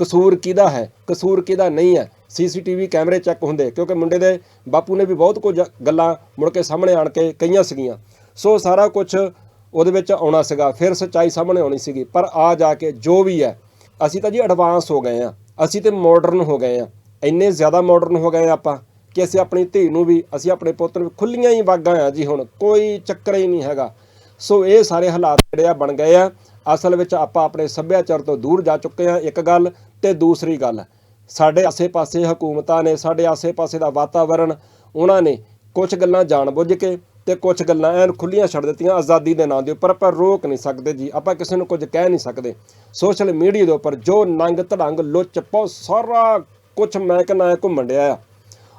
ਕਸੂਰ ਕਿਹਦਾ ਹੈ? ਕਸੂਰ ਕਿਹਦਾ ਨਹੀਂ ਹੈ? ਸੀਸੀਟੀਵੀ ਕੈਮਰੇ ਚੈੱਕ ਹੁੰਦੇ, ਕਿਉਂਕਿ ਮੁੰਡੇ ਦੇ ਬਾਪੂ ਨੇ ਵੀ ਬਹੁਤ ਕੁਝ ਗੱਲਾਂ ਮੁੜ ਕੇ ਸਾਹਮਣੇ ਆਣ ਕੇ ਕਈਆਂ ਸੀਗੀਆਂ। ਸੋ ਸਾਰਾ ਕੁਝ ਉਹਦੇ ਵਿੱਚ ਆਉਣਾ ਸੀਗਾ, ਫਿਰ ਸੱਚਾਈ ਸਾਹਮਣੇ ਆਉਣੀ ਸੀਗੀ, ਪਰ ਆ ਜਾ ਕੇ ਜੋ ਵੀ ਹੈ, ਅਸੀਂ ਤਾਂ ਜੀ ਐਡਵਾਂਸ ਹੋ ਗਏ ਆ ਅਸੀਂ ਤੇ ਮਾਡਰਨ ਹੋ ਗਏ ਆ ਇੰਨੇ ਜ਼ਿਆਦਾ ਮਾਡਰਨ ਹੋ ਗਏ ਆ ਆਪਾਂ ਕਿ ਅਸੀਂ ਆਪਣੀ ਧੀ ਨੂੰ ਵੀ, ਅਸੀਂ ਆਪਣੇ ਪੁੱਤ ਨੂੰ ਵੀ ਖੁੱਲੀਆਂ ਹੀ ਵਾਗਾਂ ਆ ਜੀ ਹੁਣ, ਕੋਈ ਚੱਕਰ ਹੀ ਨਹੀਂ ਹੈਗਾ। ਸੋ ਇਹ ਸਾਰੇ ਹਾਲਾਤ ਜਿਹੜੇ ਆ ਬਣ ਗਏ ਆ, ਅਸਲ ਵਿੱਚ ਆਪਾਂ ਆਪਣੇ ਸੱਭਿਆਚਾਰ ਤੋਂ ਦੂਰ ਜਾ ਚੁੱਕੇ ਆ ਇੱਕ ਗੱਲ ਤੇ ਦੂਸਰੀ ਗੱਲ, ਸਾਡੇ ਆਸੇ-ਪਾਸੇ ਹਕੂਮਤਾਂ ਨੇ, ਸਾਡੇ ਆਸੇ-ਪਾਸੇ ਦਾ ਵਾਤਾਵਰਣ, ਉਹਨਾਂ ਨੇ ਕੁਝ ਗੱਲਾਂ ਜਾਣਬੁੱਝ ਕੇ ਤੇ ਕੁਝ ਗੱਲਾਂ ਐਨ ਖੁੱਲੀਆਂ ਛੱਡ ਦਿੱਤੀਆਂ ਆਜ਼ਾਦੀ ਦੇ ਨਾਂ ਦੇ ਉੱਪਰ, ਆਪਾਂ ਰੋਕ ਨਹੀਂ ਸਕਦੇ ਜੀ, ਆਪਾਂ ਕਿਸੇ ਨੂੰ ਕੁਝ ਕਹਿ ਨਹੀਂ ਸਕਦੇ। ਸੋਸ਼ਲ ਮੀਡੀਆ ਦੇ ਉੱਪਰ ਜੋ ਨੰਗ ਧੜੰਗ ਲੁੱਚ ਪੋ ਸਾਰਾ ਕੁਝ ਮੈਂ ਕਹਿੰਦਾ ਘੁੰਮਣ ਡਿਆ ਆ।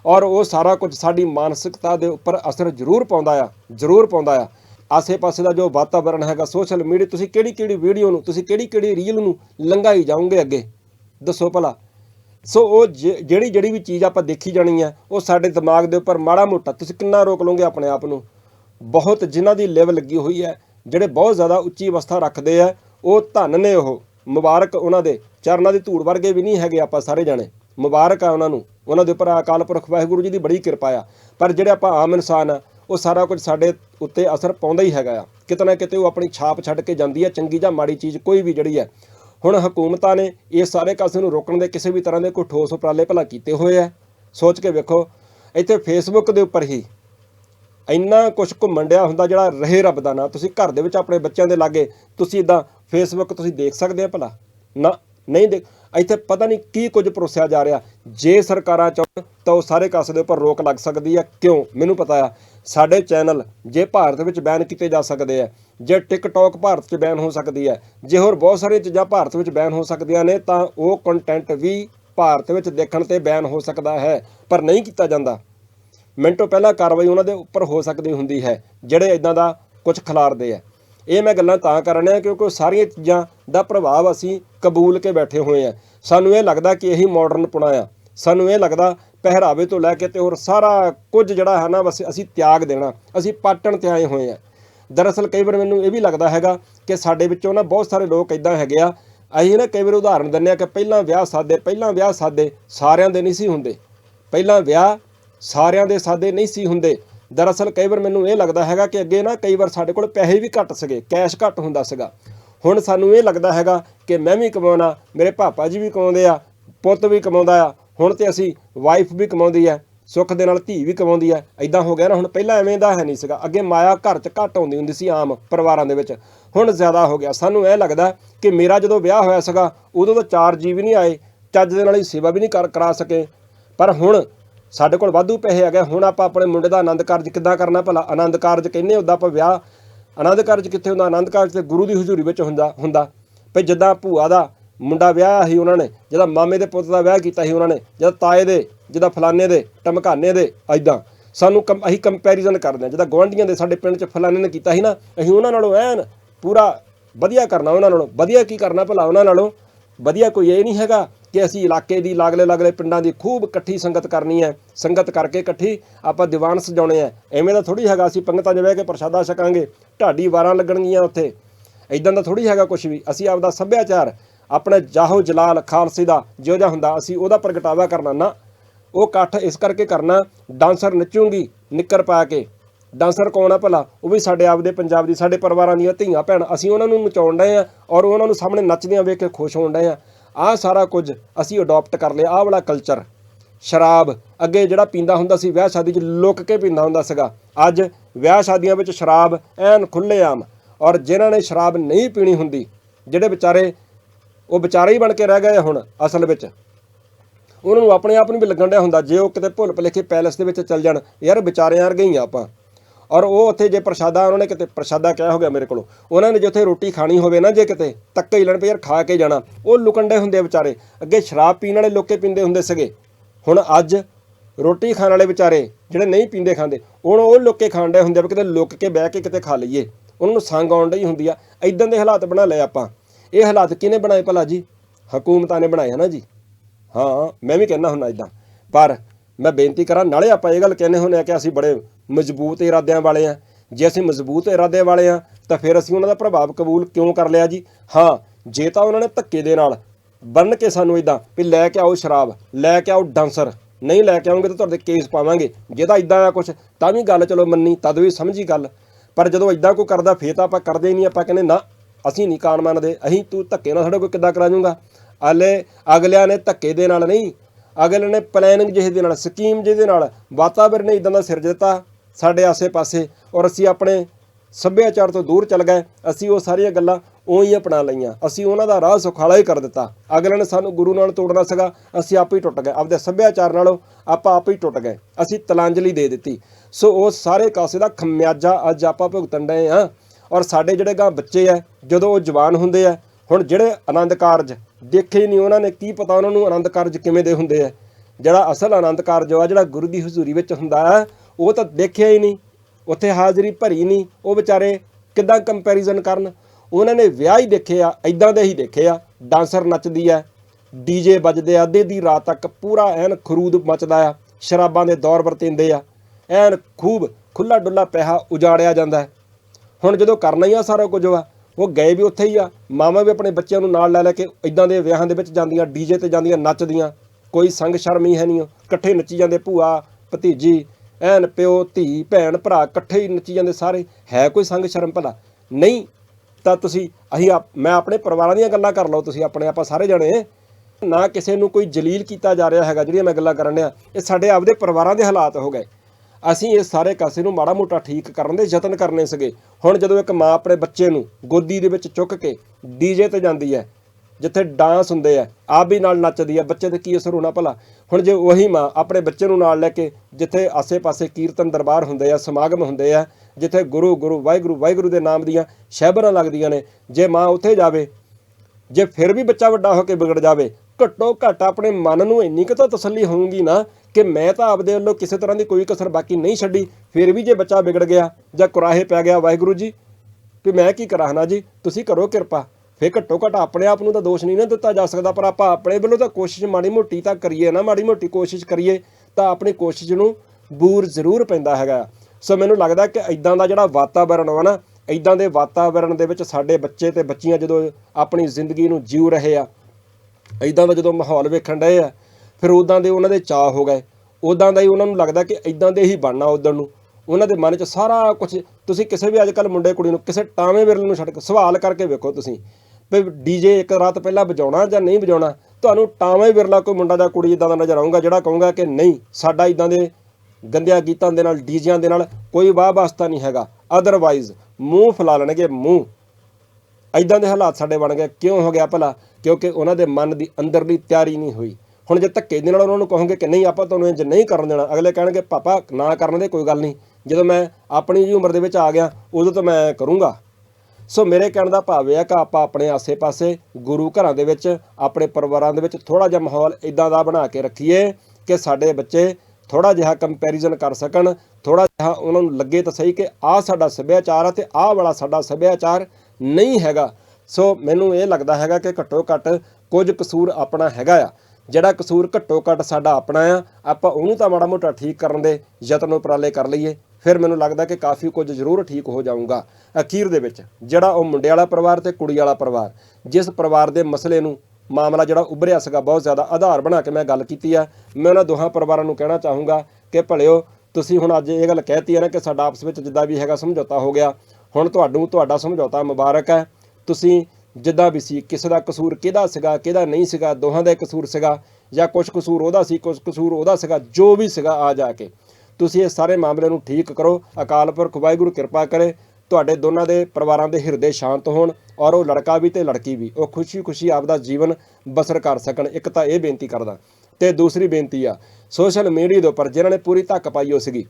ਔਰ ਉਹ ਸਾਰਾ ਕੁਝ ਸਾਡੀ ਮਾਨਸਿਕਤਾ ਦੇ ਉੱਪਰ ਅਸਰ ਜ਼ਰੂਰ ਪਾਉਂਦਾ ਆ, ਜ਼ਰੂਰ ਪਾਉਂਦਾ ਆ। ਆਸੇ-ਪਾਸੇ ਦਾ ਜੋ ਵਾਤਾਵਰਣ ਹੈਗਾ, ਸੋਸ਼ਲ ਮੀਡੀਆ, ਤੁਸੀਂ ਕਿਹੜੀ-ਕਿਹੜੀ ਵੀਡੀਓ ਨੂੰ, ਤੁਸੀਂ ਕਿਹੜੀ-ਕਿਹੜੀ ਰੀਲ ਨੂੰ ਲੰਘਾਈ ਜਾਓਗੇ ਅੱਗੇ? ਦੱਸੋ ਭਲਾ। ਸੋ ਉਹ ਜ- ਜਿਹੜੀ ਜਿਹੜੀ ਵੀ ਚੀਜ਼ ਆਪਾਂ ਦੇਖੀ ਜਾਣੀ ਹੈ ਉਹ ਸਾਡੇ ਦਿਮਾਗ ਦੇ ਉੱਪਰ ਮਾੜਾ ਮੋਟਾ, ਤੁਸੀਂ ਕਿੰਨਾ ਰੋਕ ਲਓਗੇ ਆਪਣੇ ਆਪ ਨੂੰ? ਬਹੁਤ ਜਿਨ੍ਹਾਂ ਦੀ ਲੈਵਲ ਲੱਗੀ ਹੋਈ ਹੈ, ਜਿਹੜੇ ਬਹੁਤ ਜ਼ਿਆਦਾ ਉੱਚੀ ਅਵਸਥਾ ਰੱਖਦੇ ਆ, ਉਹ ਧਨ ਨੇ ਉਹ। ਮੁਬਾਰਕ ਉਹਨਾਂ ਦੇ। ਚਰਨਾਂ ਦੀ ਧੂੜ ਵਰਗੇ ਵੀ ਨਹੀਂ ਹੈਗੇ ਆਪਾਂ ਸਾਰੇ ਜਾਣੇ। ਮੁਬਾਰਕ ਆ ਉਹਨਾਂ ਨੂੰ। ਉਹਨਾਂ ਦੇ ਉੱਪਰ ਅਕਾਲ ਪੁਰਖ ਵਾਹਿਗੁਰੂ ਜੀ ਦੀ ਬੜੀ ਕਿਰਪਾ ਆ। ਪਰ ਜਿਹੜੇ ਆਪਾਂ ਆਮ ਇਨਸਾਨ ਆ, ਉਹ ਸਾਰਾ ਕੁਝ ਸਾਡੇ ਉੱਤੇ ਅਸਰ ਪਾਉਂਦਾ ਹੀ ਹੈਗਾ ਆ। ਕਿਤੇ ਨਾ ਕਿਤੇ ਉਹ ਆਪਣੀ ਛਾਪ ਛੱਡ ਕੇ ਜਾਂਦੀ ਹੈ ਚੰਗੀ ਜਾਂ ਮਾੜੀ ਚੀਜ਼ ਕੋਈ ਵੀ ਜਿਹੜੀ ਹੈ ਹੁਣ ਹਕੂਮਤਾਂ ਨੇ ਇਹ ਸਾਰੇ ਕਾਸੇ ਨੂੰ ਰੋਕਣ ਦੇ ਕਿਸੇ ਵੀ ਤਰ੍ਹਾਂ ਦੇ ਕੋਈ ਠੋਸ ਉਪਰਾਲੇ ਭਲਾ ਕੀਤੇ ਹੋਏ ਆ। ਸੋਚ ਕੇ ਵੇਖੋ, ਇੱਥੇ ਫੇਸਬੁੱਕ ਦੇ ਉੱਪਰ ਹੀ ਇੰਨਾ ਕੁਝ ਘੁੰਮਣ ਡਿਆ ਹੁੰਦਾ ਜਿਹੜਾ ਰਹੇ ਰੱਬ ਦਾ ਨਾਂ। ਤੁਸੀਂ ਘਰ ਦੇ ਵਿੱਚ ਆਪਣੇ ਬੱਚਿਆਂ ਦੇ ਲਾਗੇ ਤੁਸੀਂ ਇਦਾਂ ਫੇਸਬੁੱਕ ਤੁਸੀਂ ਦੇਖ ਸਕਦੇ ਆ ਭਲਾ। ਨਾ, ਨਹੀਂ ਦੇਖ, ਇੱਥੇ ਪਤਾ ਨਹੀਂ ਕੀ ਕੁਝ ਪਰੋਸਿਆ ਜਾ ਰਿਹਾ। ਜੇ ਸਰਕਾਰਾਂ ਚਾਹਣ ਤਾਂ ਉਹ ਸਾਰੇ ਕਾਸੇ ਦੇ ਉੱਪਰ ਰੋਕ ਲੱਗ ਸਕਦੀ ਹੈ ਕਿਉਂ? ਮੈਨੂੰ ਪਤਾ ਆ। ਸਾਡੇ ਚੈਨਲ ਜੇ ਭਾਰਤ ਵਿੱਚ ਬੈਨ ਕੀਤੇ ਜਾ ਸਕਦੇ ਆ, ਜੇ ਟਿਕਟੌਕ ਭਾਰਤ 'ਚ ਬੈਨ ਹੋ ਸਕਦੀ ਹੈ ਜੇ ਹੋਰ ਬਹੁਤ ਸਾਰੀਆਂ ਚੀਜ਼ਾਂ ਭਾਰਤ ਵਿੱਚ ਬੈਨ ਹੋ ਸਕਦੀਆਂ ਨੇ, ਤਾਂ ਉਹ ਕੰਟੈਂਟ ਵੀ ਭਾਰਤ ਵਿੱਚ ਦੇਖਣ ਤੇ ਬੈਨ ਹੋ ਸਕਦਾ ਹੈ, ਪਰ ਨਹੀਂ ਕੀਤਾ ਜਾਂਦਾ। ਮਿੰਟੋ ਪਹਿਲਾਂ ਕਾਰਵਾਈ ਉਹਨਾਂ ਦੇ ਉੱਪਰ ਹੋ ਸਕਦੀ ਹੁੰਦੀ ਹੈ, ਜਿਹੜੇ ਇਦਾਂ ਦਾ ਕੁਝ ਖਿਲਾਰਦੇ ਆ। ਇਹ ਮੈਂ ਗੱਲਾਂ ਤਾਂ ਕਰ ਰਿਹਾ ਕਿਉਂਕਿ ਉਹ ਸਾਰੀਆਂ ਚੀਜ਼ਾਂ ਦਾ ਪ੍ਰਭਾਵ ਅਸੀਂ ਕਬੂਲ ਕੇ ਬੈਠੇ ਹੋਏ ਆ। ਸਾਨੂੰ ਇਹ ਲੱਗਦਾ ਕਿ ਇਹੀ ਮਾਡਰਨ ਪੁਣਾ ਆ। ਸਾਨੂੰ ਇਹ ਲੱਗਦਾ ਪਹਿਰਾਵੇ ਤੋਂ ਲੈ ਕੇ ਤੇ ਹੋਰ ਸਾਰਾ ਕੁਝ ਜਿਹੜਾ ਹੈ ਨਾ ਬਸ ਅਸੀਂ ਤਿਆਗ ਦੇਣਾ, ਅਸੀਂ ਪਾਟਣ ਤੇ ਆਏ ਹੋਏ ਆ। ਦਰਅਸਲ ਕਈ ਵਾਰ ਮੈਨੂੰ ਇਹ ਵੀ ਲੱਗਦਾ ਹੈਗਾ ਕਿ ਸਾਡੇ ਵਿੱਚੋਂ ਨਾ ਬਹੁਤ ਸਾਰੇ ਲੋਕ ਇਦਾਂ ਹੈਗੇ ਆ, ਅਸੀਂ ਨਾ ਕਈ ਵਾਰ ਉਦਾਹਰਨ ਦਿੰਦੇ ਆ ਕਿ ਪਹਿਲਾਂ ਵਿਆਹ ਸਾਦੇ, ਪਹਿਲਾਂ ਵਿਆਹ ਸਾਦੇ ਸਾਰਿਆਂ ਦੇ ਨਹੀਂ ਸੀ ਹੁੰਦੇ। ਪਹਿਲਾਂ ਵਿਆਹ ਸਾਰਿਆਂ ਦੇ ਸਾਦੇ ਨਹੀਂ ਸੀ ਹੁੰਦੇ। ਦਰਅਸਲ ਕਈ ਵਾਰ ਮੈਨੂੰ ਇਹ ਲੱਗਦਾ ਹੈਗਾ ਕਿ ਅੱਗੇ ਨਾ ਕਈ ਵਾਰ ਸਾਡੇ ਕੋਲ ਪੈਸੇ ਵੀ ਘੱਟ ਸੀਗੇ, ਕੈਸ਼ ਘੱਟ ਹੁੰਦਾ ਸੀਗਾ। ਹੁਣ ਸਾਨੂੰ ਇਹ ਲੱਗਦਾ ਹੈਗਾ ਕਿ ਮੈਂ ਵੀ ਕਮਾਉਣਾ, ਮੇਰੇ ਪਾਪਾ ਜੀ ਵੀ ਕਮਾਉਂਦੇ ਆ, ਪੁੱਤ ਵੀ ਕਮਾਉਂਦਾ ਆ ਹੁਣ ਤੇ ਅਸੀਂ ਵਾਈਫ ਵੀ ਕਮਾਉਂਦੀ ਹੈ ਸੁੱਖ ਦੇ ਨਾਲ ਧੀ ਵੀ ਕਮਾਉਂਦੀ ਹੈ ਐਦਾਂ ਹੋ ਗਿਆ ਨਾ, ਹੁਣ ਪਹਿਲਾਂ ਐਵੇਂ ਦਾ ਹੈ ਨਹੀਂ ਸੀਗਾ। ਅੱਗੇ ਮਾਇਆ ਘਰ 'ਚ ਘੱਟ ਆਉਂਦੀ ਹੁੰਦੀ ਸੀ ਆਮ ਪਰਿਵਾਰਾਂ ਦੇ ਵਿੱਚ। ਹੁਣ ਜ਼ਿਆਦਾ ਹੋ ਗਿਆ। ਸਾਨੂੰ ਇਹ ਲੱਗਦਾ ਕਿ ਮੇਰਾ ਜਦੋਂ ਵਿਆਹ ਹੋਇਆ ਸੀਗਾ, ਉਦੋਂ ਤਾਂ ਚਾਰ ਜੀ ਵੀ ਨਹੀਂ ਆਏ, ਚੱਜ ਦੇ ਨਾਲ ਹੀ ਸੇਵਾ ਵੀ ਨਹੀਂ ਕਰ, ਕਰਾ ਸਕੇ। ਪਰ ਹੁਣ ਸਾਡੇ ਕੋਲ ਵਾਧੂ ਪੈਸੇ ਹੈਗੇ ਹੁਣ ਆਪਾਂ ਆਪਣੇ ਮੁੰਡੇ ਦਾ ਆਨੰਦ ਕਾਰਜ ਕਿੱਦਾਂ ਕਰਨਾ ਭਲਾ? ਆਨੰਦ ਕਾਰਜ ਕਹਿੰਦੇ ਉਦਾਂ ਆਪਾਂ ਵਿਆਹ, ਆਨੰਦ ਕਾਰਜ ਕਿੱਥੇ ਹੁੰਦਾ? ਆਨੰਦ ਕਾਰਜ ਤੇ ਗੁਰੂ ਦੀ ਹਜ਼ੂਰੀ ਵਿੱਚ ਹੁੰਦਾ ਹੁੰਦਾ। ਭਈ ਜਿੱਦਾਂ ਭੂਆ ਦਾ ਮੁੰਡਾ ਵਿਆਹ ਸੀ ਉਹਨਾਂ ਨੇ, ਜਿਹਦਾ ਮਾਮੇ ਦੇ ਪੁੱਤ ਦਾ ਵਿਆਹ ਕੀਤਾ ਸੀ ਉਹਨਾਂ ਨੇ, ਜਿਹਦਾ ਤਾਏ ਦੇ, ਜਿਹਦਾ ਫਲਾਣੇ ਦੇ, ਟਮਕਾਨੇ ਦੇ ਐਦਾਂ ਸਾਨੂੰ ਕੰ- ਅਸੀਂ ਕੰਪੈਰੀਜ਼ਨ ਕਰਦੇ ਹਾਂ, ਜਿਹਦਾ ਗਵਾਂਢੀਆਂ ਦੇ ਸਾਡੇ ਪਿੰਡ 'ਚ ਫਲਾਣੇ ਨੇ ਕੀਤਾ ਸੀ ਨਾ, ਅਸੀਂ ਉਹਨਾਂ ਨਾਲੋਂ ਐਨ ਪੂਰਾ ਵਧੀਆ ਕਰਨਾ ਉਹਨਾਂ ਨਾਲੋਂ, ਵਧੀਆ ਕੀ ਕਰਨਾ ਭਲਾ ਉਹਨਾਂ ਨਾਲੋਂ? ਵਧੀਆ ਕੋਈ ਇਹ ਨਹੀਂ ਹੈਗਾ ਕਿ ਅਸੀਂ ਇਲਾਕੇ ਦੀ ਲਾਗਲੇ ਲਾਗਲੇ ਪਿੰਡਾਂ ਦੀ ਖੂਬ ਇਕੱਠੀ ਸੰਗਤ ਕਰਨੀ ਹੈ, ਸੰਗਤ ਕਰਕੇ ਇਕੱਠੀ ਆਪਾਂ ਦੀਵਾਨ ਸਜਾਉਣੇ ਆ ਐਵੇਂ ਦਾ ਥੋੜੀ ਹੈਗਾ, ਅਸੀਂ ਪੰਗਤਾਂ 'ਚ ਬਹਿ ਕੇ ਪ੍ਰਸ਼ਾਦਾ ਛਕਾਂਗੇ, ਢਾਡੀ ਵਾਰਾਂ ਲੱਗਣਗੀਆਂ ਉੱਥੇ। ਇਦਾਂ ਦਾ ਥੋੜੀ ਹੈਗਾ ਕੁਝ ਵੀ, ਅਸੀਂ ਆਪਦਾ ਸੱਭਿਆਚਾਰ ਆਪਣੇ ਜਾਹੋ ਜਲਾਲ ਖਾਲਸੇ ਦਾ ਜਿਹੋ ਜਿਹਾ ਹੁੰਦਾ, ਅਸੀਂ ਉਹਦਾ ਪ੍ਰਗਟਾਵਾ ਕਰਨਾ, ਨਾ, ਉਹ ਇਕੱਠ ਇਸ ਕਰਕੇ ਕਰਨਾ, ਡਾਂਸਰ ਨੱਚੂਗੀ, ਨਿੱਕਰ ਪਾ ਕੇ। ਡਾਂਸਰ ਕੌਣ ਆ ਭਲਾ? ਉਹ ਵੀ ਸਾਡੇ ਆਪਦੇ ਪੰਜਾਬ ਦੀ, ਸਾਡੇ ਪਰਿਵਾਰਾਂ ਦੀਆਂ ਧੀਆਂ, ਭੈਣ, ਅਸੀਂ ਉਹਨਾਂ ਨੂੰ ਨਚਾਉਣ ਡਏ ਆ ਔਰ ਉਹਨਾਂ ਨੂੰ ਸਾਹਮਣੇ ਨੱਚਦਿਆਂ ਵੇਖ ਕੇ ਖੁਸ਼ ਹੋਣ ਡਏ ਆ ਆਹ ਸਾਰਾ ਕੁਝ ਅਸੀਂ ਅਡਾਪਟ ਕਰ ਲਿਆ, ਆਹ ਵਾਲਾ ਕਲਚਰ। ਸ਼ਰਾਬ, ਅੱਗੇ ਜਿਹੜਾ ਪੀਂਦਾ ਹੁੰਦਾ ਸੀ, ਵਿਆਹ ਸ਼ਾਦੀ 'ਚ ਲੁੱਕ ਕੇ ਪੀਂਦਾ ਹੁੰਦਾ ਸੀਗਾ। ਅੱਜ ਵਿਆਹ ਸ਼ਾਦੀਆਂ ਵਿੱਚ ਸ਼ਰਾਬ ਐਨ ਖੁੱਲ੍ਹੇਆਮ ਔਰ ਜਿਨ੍ਹਾਂ ਨੇ ਸ਼ਰਾਬ ਨਹੀਂ ਪੀਣੀ ਹੁੰਦੀ, ਜਿਹੜੇ ਵਿਚਾਰੇ ਉਹ ਵਿਚਾਰੇ ਹੀ ਬਣ ਕੇ ਰਹਿ ਗਏ ਆ ਹੁਣ, ਅਸਲ ਵਿੱਚ। ਉਹਨਾਂ ਨੂੰ ਆਪਣੇ ਆਪ ਨੂੰ ਵੀ ਲੱਗਣ ਡਿਆ ਹੁੰਦਾ, ਜੇ ਉਹ ਕਿਤੇ ਭੁੱਲ ਭੁਲੇਖੇ ਪੈਲਸ ਦੇ ਵਿੱਚ ਚੱਲ ਜਾਣ, ਯਾਰ ਵਿਚਾਰਿਆਂ ਵਰਗੇ ਹੀ ਆਪਾਂ। ਔਰ ਉਹ ਉੱਥੇ ਜੇ ਪ੍ਰਸ਼ਾਦਾ, ਉਹਨਾਂ ਨੇ ਕਿਤੇ ਪ੍ਰਸ਼ਾਦਾ ਕਿਹਾ ਹੋ ਗਿਆ ਮੇਰੇ ਕੋਲੋਂ, ਉਹਨਾਂ ਨੇ ਜੇ ਉੱਥੇ ਰੋਟੀ ਖਾਣੀ ਹੋਵੇ ਨਾ, ਜੇ ਕਿਤੇ ਤੱਕੇ ਹੀ ਲੈਣ ਪਈ ਯਾਰ ਖਾ ਕੇ ਜਾਣਾ, ਉਹ ਲੁਕੰਡੇ ਹੁੰਦੇ ਆ ਵਿਚਾਰੇ। ਅੱਗੇ ਸ਼ਰਾਬ ਪੀਣ ਵਾਲੇ ਲੋਕੇ ਪੀਂਦੇ ਹੁੰਦੇ ਸੀਗੇ। ਹੁਣ ਅੱਜ ਰੋਟੀ ਖਾਣ ਵਾਲੇ ਵਿਚਾਰੇ, ਜਿਹੜੇ ਨਹੀਂ ਪੀਂਦੇ ਖਾਂਦੇ, ਹੁਣ ਉਹ ਲੋਕੇ ਖਾਣ ਡੇ ਹੁੰਦੇ ਆ ਵੀ ਕਿਤੇ ਲੁੱਕ ਕੇ ਬਹਿ ਕੇ ਕਿਤੇ ਖਾ ਲਈਏ। ਉਹਨਾਂ ਨੂੰ ਸੰਗ ਆਉਣ ਡਈ ਹੁੰਦੀ ਆ। ਇਦਾਂ ਦੇ ਹਾਲਾਤ ਬਣਾ ਲਏ ਆਪਾਂ। ਇਹ ਹਾਲਾਤ ਕਿਹਨੇ ਬਣਾਏ ਭਲਾ ਜੀ? ਹਕੂਮਤਾਂ ਨੇ ਬਣਾਏ ਆ ਨਾ ਜੀ? ਹਾਂ, ਮੈਂ ਵੀ ਕਹਿੰਦਾ ਹੁੰਦਾ ਇਦਾਂ ਪਰ ਮੈਂ ਬੇਨਤੀ ਕਰਾਂ, ਨਾਲੇ ਆਪਾਂ ਇਹ ਗੱਲ ਕਹਿੰਦੇ ਹੁੰਦੇ ਆ ਕਿ ਅਸੀਂ ਬੜੇ ਮਜ਼ਬੂਤ ਇਰਾਦਿਆਂ ਵਾਲੇ ਆ ਜੇ ਅਸੀਂ ਮਜ਼ਬੂਤ ਇਰਾਦੇ ਵਾਲੇ ਆ ਤਾਂ ਫਿਰ ਅਸੀਂ ਉਹਨਾਂ ਦਾ ਪ੍ਰਭਾਵ ਕਬੂਲ ਕਿਉਂ ਕਰ ਲਿਆ ਜੀ? ਹਾਂ, ਜੇ ਤਾਂ ਉਹਨਾਂ ਨੇ ਧੱਕੇ ਦੇ ਨਾਲ ਬੰਨ ਕੇ ਸਾਨੂੰ ਇਦਾਂ ਵੀ ਲੈ ਕੇ ਆਓ ਸ਼ਰਾਬ, ਲੈ ਕੇ ਆਓ ਡਾਂਸਰ, ਨਹੀਂ ਲੈ ਕੇ ਆਉਂਗੇ ਤਾਂ ਤੁਹਾਡੇ ਕੇਸ ਪਾਵਾਂਗੇ। ਜੇ ਤਾਂ ਇਦਾਂ ਆ ਕੁਝ ਤਾਂ ਵੀ ਗੱਲ ਚਲੋ ਮੰਨੀ, ਤਦ ਵੀ ਸਮਝੀ ਗੱਲ। ਪਰ ਜਦੋਂ ਇਦਾਂ ਕੋਈ ਕਰਦਾ, ਫੇਰ ਤਾਂ ਆਪਾਂ ਕਰਦੇ ਹੀ ਨਹੀਂ, ਆਪਾਂ ਕਹਿੰਦੇ ਨਾ। ਅਸੀਂ ਨਹੀਂ ਕਾਨ ਮੰਨਦੇ, ਅਸੀਂ ਤੂੰ ਧੱਕੇ ਨਾਲ ਸਾਡੇ ਕੋਲ ਕਿੱਦਾਂ ਕਰਾ ਜੂਗਾ ਆਲੇ ਅਗਲਿਆਂ ਨੇ ਧੱਕੇ ਦੇ ਨਾਲ ਨਹੀਂ, ਅਗਲੇ ਨੇ ਪਲੈਨਿੰਗ ਜਿਹੇ ਦੇ ਨਾਲ ਸਕੀਮ ਜਿਹਦੇ ਨਾਲ ਵਾਤਾਵਰਣ ਨੇ ਇਦਾਂ ਦਾ ਸਿਰਜ ਦਿੱਤਾ ਸਾਡੇ ਆਸੇ-ਪਾਸੇ ਔਰ ਅਸੀਂ ਆਪਣੇ ਸੱਭਿਆਚਾਰ ਤੋਂ ਦੂਰ ਚੱਲ ਗਏ। ਅਸੀਂ ਉਹ ਸਾਰੀਆਂ ਗੱਲਾਂ ਉਹੀ ਅਪਣਾ ਲਈਆਂ। ਅਸੀਂ ਉਹਨਾਂ ਦਾ ਰਾਹ ਸੁਖਾਲਾ ਹੀ ਕਰ ਦਿੱਤਾ। ਅਗਲੇ ਨੇ ਸਾਨੂੰ ਗੁਰੂ ਨਾਲ ਤੋੜਨਾ ਸੀਗਾ, ਅਸੀਂ ਆਪ ਹੀ ਟੁੱਟ ਗਏ। ਆਪਦੇ ਸੱਭਿਆਚਾਰ ਨਾਲੋਂ ਆਪਾਂ ਆਪ ਹੀ ਟੁੱਟ ਗਏ। ਅਸੀਂ ਤਲਾਂਜਲੀ ਦੇ ਦਿੱਤੀ। ਸੋ ਉਹ ਸਾਰੇ ਕਾਸੇ ਦਾ ਖਮਿਆਜਾ ਅੱਜ ਆਪਾਂ ਭੁਗਤਣ ਡਏ ਹਾਂ ਔਰ ਸਾਡੇ ਜਿਹੜੇ ਗਾਂ ਬੱਚੇ ਆ, ਜਦੋਂ ਉਹ ਜਵਾਨ ਹੁੰਦੇ ਆ, ਹੁਣ ਜਿਹੜੇ ਆਨੰਦ ਕਾਰਜ ਦੇਖੇ ਹੀ ਨਹੀਂ ਉਹਨਾਂ ਨੇ, ਕੀ ਪਤਾ ਉਹਨਾਂ ਨੂੰ ਆਨੰਦ ਕਾਰਜ ਕਿਵੇਂ ਦੇ ਹੁੰਦੇ ਆ। ਜਿਹੜਾ ਅਸਲ ਆਨੰਦ ਕਾਰਜ ਆ, ਜਿਹੜਾ ਗੁਰੂ ਦੀ ਹਜ਼ੂਰੀ ਵਿੱਚ ਹੁੰਦਾ ਆ, ਉਹ ਤਾਂ ਦੇਖਿਆ ਹੀ ਨਹੀਂ, ਉੱਥੇ ਹਾਜ਼ਰੀ ਭਰੀ ਨਹੀਂ, ਉਹ ਵਿਚਾਰੇ ਕਿੱਦਾਂ ਕੰਪੈਰੀਜ਼ਨ ਕਰਨ? ਉਹਨਾਂ ਨੇ ਵਿਆਹ ਹੀ ਦੇਖੇ ਆ ਐਦਾਂ ਦੇ ਹੀ ਦੇਖੇ ਆ ਡਾਂਸਰ ਨੱਚਦੀ ਆ ਡੀਜੇ ਵੱਜਦੇ ਆ ਅੱਧੇ ਦੀ ਰਾਤ ਤੱਕ ਪੂਰਾ ਐਨ ਖਰੂਦ ਮਚਦਾ ਆ, ਸ਼ਰਾਬਾਂ ਦੇ ਦੌਰ ਵਰਤੇਂਦੇ ਆ, ਐਨ ਖੂਬ ਖੁੱਲਾ ਡੁੱਲਾ ਪੈਸਾ ਉਜਾੜਿਆ ਜਾਂਦਾ। ਹੁਣ ਜਦੋਂ ਕਰਨਾ ਹੀ ਆ ਸਾਰਾ ਕੁਝ ਆ ਉਹ ਗਏ ਵੀ ਉੱਥੇ ਹੀ ਆ। ਮਾਵਾਂ ਵੀ ਆਪਣੇ ਬੱਚਿਆਂ ਨੂੰ ਨਾਲ ਲੈ ਲੈ ਕੇ ਇਦਾਂ ਦੇ ਵਿਆਹਾਂ ਦੇ ਵਿੱਚ ਜਾਂਦੀਆਂ, ਡੀਜੇ ਤੇ ਜਾਂਦੀਆਂ, ਨੱਚਦੀਆਂ। ਕੋਈ ਸੰਗ ਸ਼ਰਮ ਹੀ ਹੈ ਨਹੀਂ ਉਹ। ਇਕੱਠੇ ਨੱਚੀ ਜਾਂਦੇ ਭੂਆ, ਭਤੀਜੀ ਐਨ ਪਿਓ, ਧੀ, ਭੈਣ, ਭਰਾ ਇਕੱਠੇ ਹੀ ਨੱਚੀ ਜਾਂਦੇ ਸਾਰੇ। ਹੈ ਕੋਈ ਸੰਗ ਸ਼ਰਮ ਭਲਾ? ਨਹੀਂ। ਤਾਂ ਤੁਸੀਂ, ਅਸੀਂ ਆਪ- ਮੈਂ ਆਪਣੇ ਪਰਿਵਾਰਾਂ ਦੀਆਂ ਗੱਲਾਂ ਕਰ ਲਓ, ਤੁਸੀਂ ਆਪਣੇ ਆਪਾਂ ਸਾਰੇ ਜਣੇ। ਨਾ ਕਿਸੇ ਨੂੰ ਕੋਈ ਜਲੀਲ ਕੀਤਾ ਜਾ ਰਿਹਾ ਹੈਗਾ, ਜਿਹੜੀਆਂ ਮੈਂ ਗੱਲਾਂ ਕਰਨ ਡਿਆ। ਇਹ ਸਾਡੇ ਆਪਦੇ ਪਰਿਵਾਰਾਂ ਦੇ ਹਾਲਾਤ ਹੋ ਗਏ। ਅਸੀਂ ਇਹ ਸਾਰੇ ਕਾਸੇ ਨੂੰ ਮਾੜਾ ਮੋਟਾ ਠੀਕ ਕਰਨ ਦੇ ਯਤਨ ਕਰਨੇ ਸੀਗੇ। ਹੁਣ ਜਦੋਂ ਇੱਕ ਮਾਂ ਆਪਣੇ ਬੱਚੇ ਨੂੰ ਗੋਦੀ ਦੇ ਵਿੱਚ ਚੁੱਕ ਕੇ ਡੀਜੇ ਤੇ ਜਾਂਦੀ ਹੈ, ਜਿੱਥੇ ਡਾਂਸ ਹੁੰਦੇ ਆ, ਆਪ ਵੀ ਨਾਲ ਨੱਚਦੀ ਆ, ਬੱਚੇ ਤੇ ਕੀ ਅਸਰ ਹੋਣਾ ਭਲਾ? ਹੁਣ ਜੇ ਉਹੀ ਮਾਂ ਆਪਣੇ ਬੱਚੇ ਨੂੰ ਨਾਲ ਲੈ ਕੇ ਜਿੱਥੇ ਆਸੇ-ਪਾਸੇ ਕੀਰਤਨ ਦਰਬਾਰ ਹੁੰਦੇ ਆ, ਸਮਾਗਮ ਹੁੰਦੇ ਆ, ਜਿੱਥੇ ਗੁਰੂ ਗੁਰੂ, ਵਾਹਿਗੁਰੂ ਵਾਹਿਗੁਰੂ ਦੇ ਨਾਮ ਦੀਆਂ ਸ਼ਹਿਬਰਾਂ ਲੱਗਦੀਆਂ ਨੇ, ਜੇ ਮਾਂ ਉੱਥੇ ਜਾਵੇ, ਜੇ ਫਿਰ ਵੀ ਬੱਚਾ ਵੱਡਾ ਹੋ ਕੇ ਵਿਗੜ ਜਾਵੇ ਘੱਟੋ ਘੱਟ ਆਪਣੇ ਮਨ ਨੂੰ ਇੰਨੀ ਕੁ ਤਾਂ ਤਸੱਲੀ ਹੋਊਗੀ ਨਾ ਕਿ ਮੈਂ ਤਾਂ ਆਪਦੇ ਵੱਲੋਂ ਕਿਸੇ ਤਰ੍ਹਾਂ ਦੀ ਕੋਈ ਕਸਰ ਬਾਕੀ ਨਹੀਂ ਛੱਡੀ, ਫਿਰ ਵੀ ਜੇ ਬੱਚਾ ਵਿਗੜ ਗਿਆ ਜਾਂ ਕੁਰਾਹੇ ਪੈ ਗਿਆ ਵਾਹਿਗੁਰੂ ਜੀ, ਵੀ ਮੈਂ ਕੀ ਕਰਾਂ ਨਾ ਜੀ? ਤੁਸੀਂ ਕਰੋ ਕਿਰਪਾ। ਫੇ ਘੱਟੋ ਘੱਟ ਆਪਣੇ ਆਪ ਨੂੰ ਤਾਂ ਦੋਸ਼ ਨਹੀਂ ਨਾ ਦਿੱਤਾ ਜਾ ਸਕਦਾ, ਪਰ ਆਪਾਂ ਆਪਣੇ ਵੱਲੋਂ ਤਾਂ ਕੋਸ਼ਿਸ਼ ਮਾੜੀ ਮੋਟੀ ਤਾਂ ਕਰੀਏ ਨਾ, ਮਾੜੀ ਮੋਟੀ ਕੋਸ਼ਿਸ਼ ਕਰੀਏ, ਤਾਂ ਆਪਣੀ ਕੋਸ਼ਿਸ਼ ਨੂੰ ਬੂਰ ਜ਼ਰੂਰ ਪੈਂਦਾ ਹੈਗਾ। ਸੋ ਮੈਨੂੰ ਲੱਗਦਾ ਕਿ ਇਦਾਂ ਦਾ ਜਿਹੜਾ ਵਾਤਾਵਰਣ ਵਾ ਨਾ ਇਦਾਂ ਦੇ ਵਾਤਾਵਰਣ ਦੇ ਵਿੱਚ ਸਾਡੇ ਬੱਚੇ ਤੇ ਬੱਚੀਆਂ ਜਦੋਂ ਆਪਣੀ ਜ਼ਿੰਦਗੀ ਨੂੰ ਜੀਉ ਰਹੇ ਆ ਇਦਾਂ ਦਾ ਜਦੋਂ ਮਾਹੌਲ ਵੇਖਣ ਡਏ ਆ ਫਿਰ ਉਦਾਂ ਦੇ ਉਹਨਾਂ ਦੇ ਚਾਹ ਹੋ ਗਏ। ਉਦਾਂ ਦਾ ਹੀ ਉਹਨਾਂ ਨੂੰ ਲੱਗਦਾ ਕਿ ਇਦਾਂ ਦੇ ਹੀ ਬਣਨਾ ਉਦੋਂ ਨੂੰ। ਉਹਨਾਂ ਦੇ ਮਨ 'ਚ ਸਾਰਾ ਕੁਝ ਤੁਸੀਂ ਕਿਸੇ ਵੀ ਅੱਜ ਕੱਲ ਮੁੰਡੇ ਕੁੜੀ ਨੂੰ ਕਿਸੇ ਟਾਵੇਂ ਵਿਰਲ ਨੂੰ ਛੱਡ ਕੇ ਸਵਾਲ ਕਰਕੇ ਵੇਖੋ ਤੁਸੀਂ ਵੀ ਡੀਜੇ ਇੱਕ ਰਾਤ ਪਹਿਲਾਂ ਵਜਾਉਣਾ ਜਾਂ ਨਹੀਂ ਵਜਾਉਣਾ, ਤੁਹਾਨੂੰ ਟਾਵੇਂ ਵਿਰਲਾ ਕੋਈ ਮੁੰਡਾ ਜਾਂ ਕੁੜੀ ਇਦਾਂ ਦਾ ਨਜ਼ਰ ਆਊਗਾ ਜਿਹੜਾ ਕਹੂੰਗਾ ਕਿ ਨਹੀਂ, ਸਾਡਾ ਇਦਾਂ ਦੇ ਗੰਦਿਆਂ ਗੀਤਾਂ ਦੇ ਨਾਲ ਡੀਜਿਆਂ ਦੇ ਨਾਲ ਕੋਈ ਵਾਹ ਵਾਸਤਾ ਨਹੀਂ ਹੈਗਾ। ਅਦਰਵਾਈਜ਼ ਮੂੰਹ ਫੁਲਾ ਲੈਣਗੇ, ਮੂੰਹ। ਐਦਾਂ ਦੇ ਹਾਲਾਤ ਸਾਡੇ ਬਣ ਗਏ। ਕਿਉਂ ਹੋ ਗਿਆ ਭਲਾ? ਕਿਉਂਕਿ ਉਹਨਾਂ ਦੇ ਮਨ ਦੀ ਅੰਦਰਲੀ ਤਿਆਰੀ ਨਹੀਂ ਹੋਈ। ਹੁਣ ਜੇ ਧੱਕੇ ਦੇ ਨਾਲ ਉਹਨਾਂ ਨੂੰ ਕਹੋਗੇ ਕਿ ਨਹੀਂ, ਆਪਾਂ ਤੁਹਾਨੂੰ ਇੰਜ ਨਹੀਂ ਕਰਨ ਦੇਣਾ। ਅਗਲੇ ਕਹਿਣਗੇ, ਪਾਪਾ, ਨਾ ਕਰਨ ਦੇ, ਕੋਈ ਗੱਲ ਨਹੀਂ। ਜਦੋਂ ਮੈਂ ਆਪਣੀ ਜੀ ਉਮਰ ਦੇ ਵਿੱਚ ਆ ਗਿਆ, ਉਦੋਂ ਤਾਂ ਮੈਂ ਕਰੂੰਗਾ। ਸੋ ਮੇਰੇ ਕਹਿਣ ਦਾ ਭਾਵ ਇਹ ਆ ਕਿ ਆਪਾਂ ਆਪਣੇ ਆਸੇ-ਪਾਸੇ ਗੁਰੂ ਘਰਾਂ ਦੇ ਵਿੱਚ, ਆਪਣੇ ਪਰਿਵਾਰਾਂ ਦੇ ਵਿੱਚ ਥੋੜਾ ਜਿਹਾ ਮਾਹੌਲ ਇਦਾਂ ਦਾ ਬਣਾ ਕੇ ਰੱਖੀਏ ਕਿ ਸਾਡੇ ਬੱਚੇ ਥੋੜਾ ਜਿਹਾ ਕੰਪੈਰੀਜ਼ਨ ਕਰ ਸਕਣ ਥੋੜਾ ਜਿਹਾ ਉਹਨਾਂ ਨੂੰ ਲੱਗੇ ਤਾਂ ਸਹੀ ਕਿ ਆਹ ਸਾਡਾ ਸੱਭਿਆਚਾਰ ਹੈ ਤੇ ਆਹ ਵਾਲਾ ਸਾਡਾ ਸੱਭਿਆਚਾਰ ਨਹੀਂ ਹੈਗਾ। ਸੋ ਮੈਨੂੰ ਇਹ ਲੱਗਦਾ ਹੈਗਾ ਕਿ ਘੱਟੋ ਘੱਟ ਕੁਝ ਕਸੂਰ ਆਪਣਾ ਹੈਗਾ ਆ। ਜਿਹੜਾ ਕਸੂਰ ਘੱਟੋ ਘੱਟ ਸਾਡਾ ਆਪਣਾ ਆ, ਆਪਾਂ ਉਹਨੂੰ ਤਾਂ ਮਾੜਾ ਮੋਟਾ ਠੀਕ ਕਰਨ ਦੇ ਯਤਨ ਉਪਰਾਲੇ ਕਰ ਲਈਏ, ਫਿਰ ਮੈਨੂੰ ਲੱਗਦਾ ਕਿ ਕਾਫੀ ਕੁਝ ਜ਼ਰੂਰ ਠੀਕ ਹੋ ਜਾਊਗਾ। ਅਖੀਰ ਦੇ ਵਿੱਚ, ਜਿਹੜਾ ਉਹ ਮੁੰਡੇ ਵਾਲਾ ਪਰਿਵਾਰ ਤੇ ਕੁੜੀ ਵਾਲਾ ਪਰਿਵਾਰ, ਜਿਸ ਪਰਿਵਾਰ ਦੇ ਮਸਲੇ ਨੂੰ ਮਾਮਲਾ ਜਿਹੜਾ ਉਭਰਿਆ ਸੀਗਾ, ਬਹੁਤ ਜ਼ਿਆਦਾ ਆਧਾਰ ਬਣਾ ਕੇ ਮੈਂ ਗੱਲ ਕੀਤੀ ਆ, ਮੈਂ ਉਹਨਾਂ ਦੋਹਾਂ ਪਰਿਵਾਰਾਂ ਨੂੰ ਕਹਿਣਾ ਚਾਹੂੰਗਾ ਕਿ ਭਲਿਓ, ਤੁਸੀਂ ਹੁਣ ਅੱਜ ਇਹ ਗੱਲ ਕਹਿਤੀ ਹੈ ਨਾ ਕਿ ਸਾਡਾ ਆਪਸ ਵਿੱਚ ਜਿੱਦਾਂ ਵੀ ਹੈਗਾ ਸਮਝੌਤਾ ਹੋ ਗਿਆ, ਹੁਣ ਤੁਹਾਨੂੰ ਤੁਹਾਡਾ ਸਮਝੌਤਾ ਮੁਬਾਰਕ ਹੈ, ਤੁਸੀਂ ਜਿੱਦਾਂ ਵੀ ਸੀ, ਕਿਸੇ ਦਾ ਕਸੂਰ ਕਿਹਦਾ ਸੀਗਾ, ਕਿਹਦਾ ਨਹੀਂ ਸੀਗਾ, ਦੋਹਾਂ ਦਾ ਕਸੂਰ ਸੀਗਾ ਜਾਂ ਕੁਝ ਕਸੂਰ ਉਹਦਾ ਸੀ ਕੁਝ ਕਸੂਰ ਉਹਦਾ ਸੀਗਾ, ਜੋ ਵੀ ਸੀਗਾ ਆ ਜਾ ਕੇ। ਤੁਸੀਂ ਇਹ ਸਾਰੇ ਮਾਮਲੇ ਨੂੰ ਠੀਕ ਕਰੋ, ਅਕਾਲ ਪੁਰਖ ਵਾਹਿਗੁਰੂ ਕਿਰਪਾ ਕਰੇ, ਤੁਹਾਡੇ ਦੋਨਾਂ ਦੇ ਪਰਿਵਾਰਾਂ ਦੇ ਹਿਰਦੇ ਸ਼ਾਂਤ ਹੋਣ ਔਰ ਉਹ ਲੜਕਾ ਵੀ ਤੇ ਲੜਕੀ ਵੀ, ਉਹ ਖੁਸ਼ੀ-ਖੁਸ਼ੀ ਆਪਦਾ ਜੀਵਨ ਬਸਰ ਕਰ ਸਕਣ, ਇੱਕ ਤਾਂ ਇਹ ਬੇਨਤੀ ਕਰਦਾ। ਤੇ ਦੂਸਰੀ ਬੇਨਤੀ ਆ, ਸੋਸ਼ਲ ਮੀਡੀਆ ਦੇ ਉੱਪਰ ਜਿਨ੍ਹਾਂ ਨੇ ਪੂਰੀ ਧੱਕ ਪਾਈ ਹੋ ਸੀਗੀ,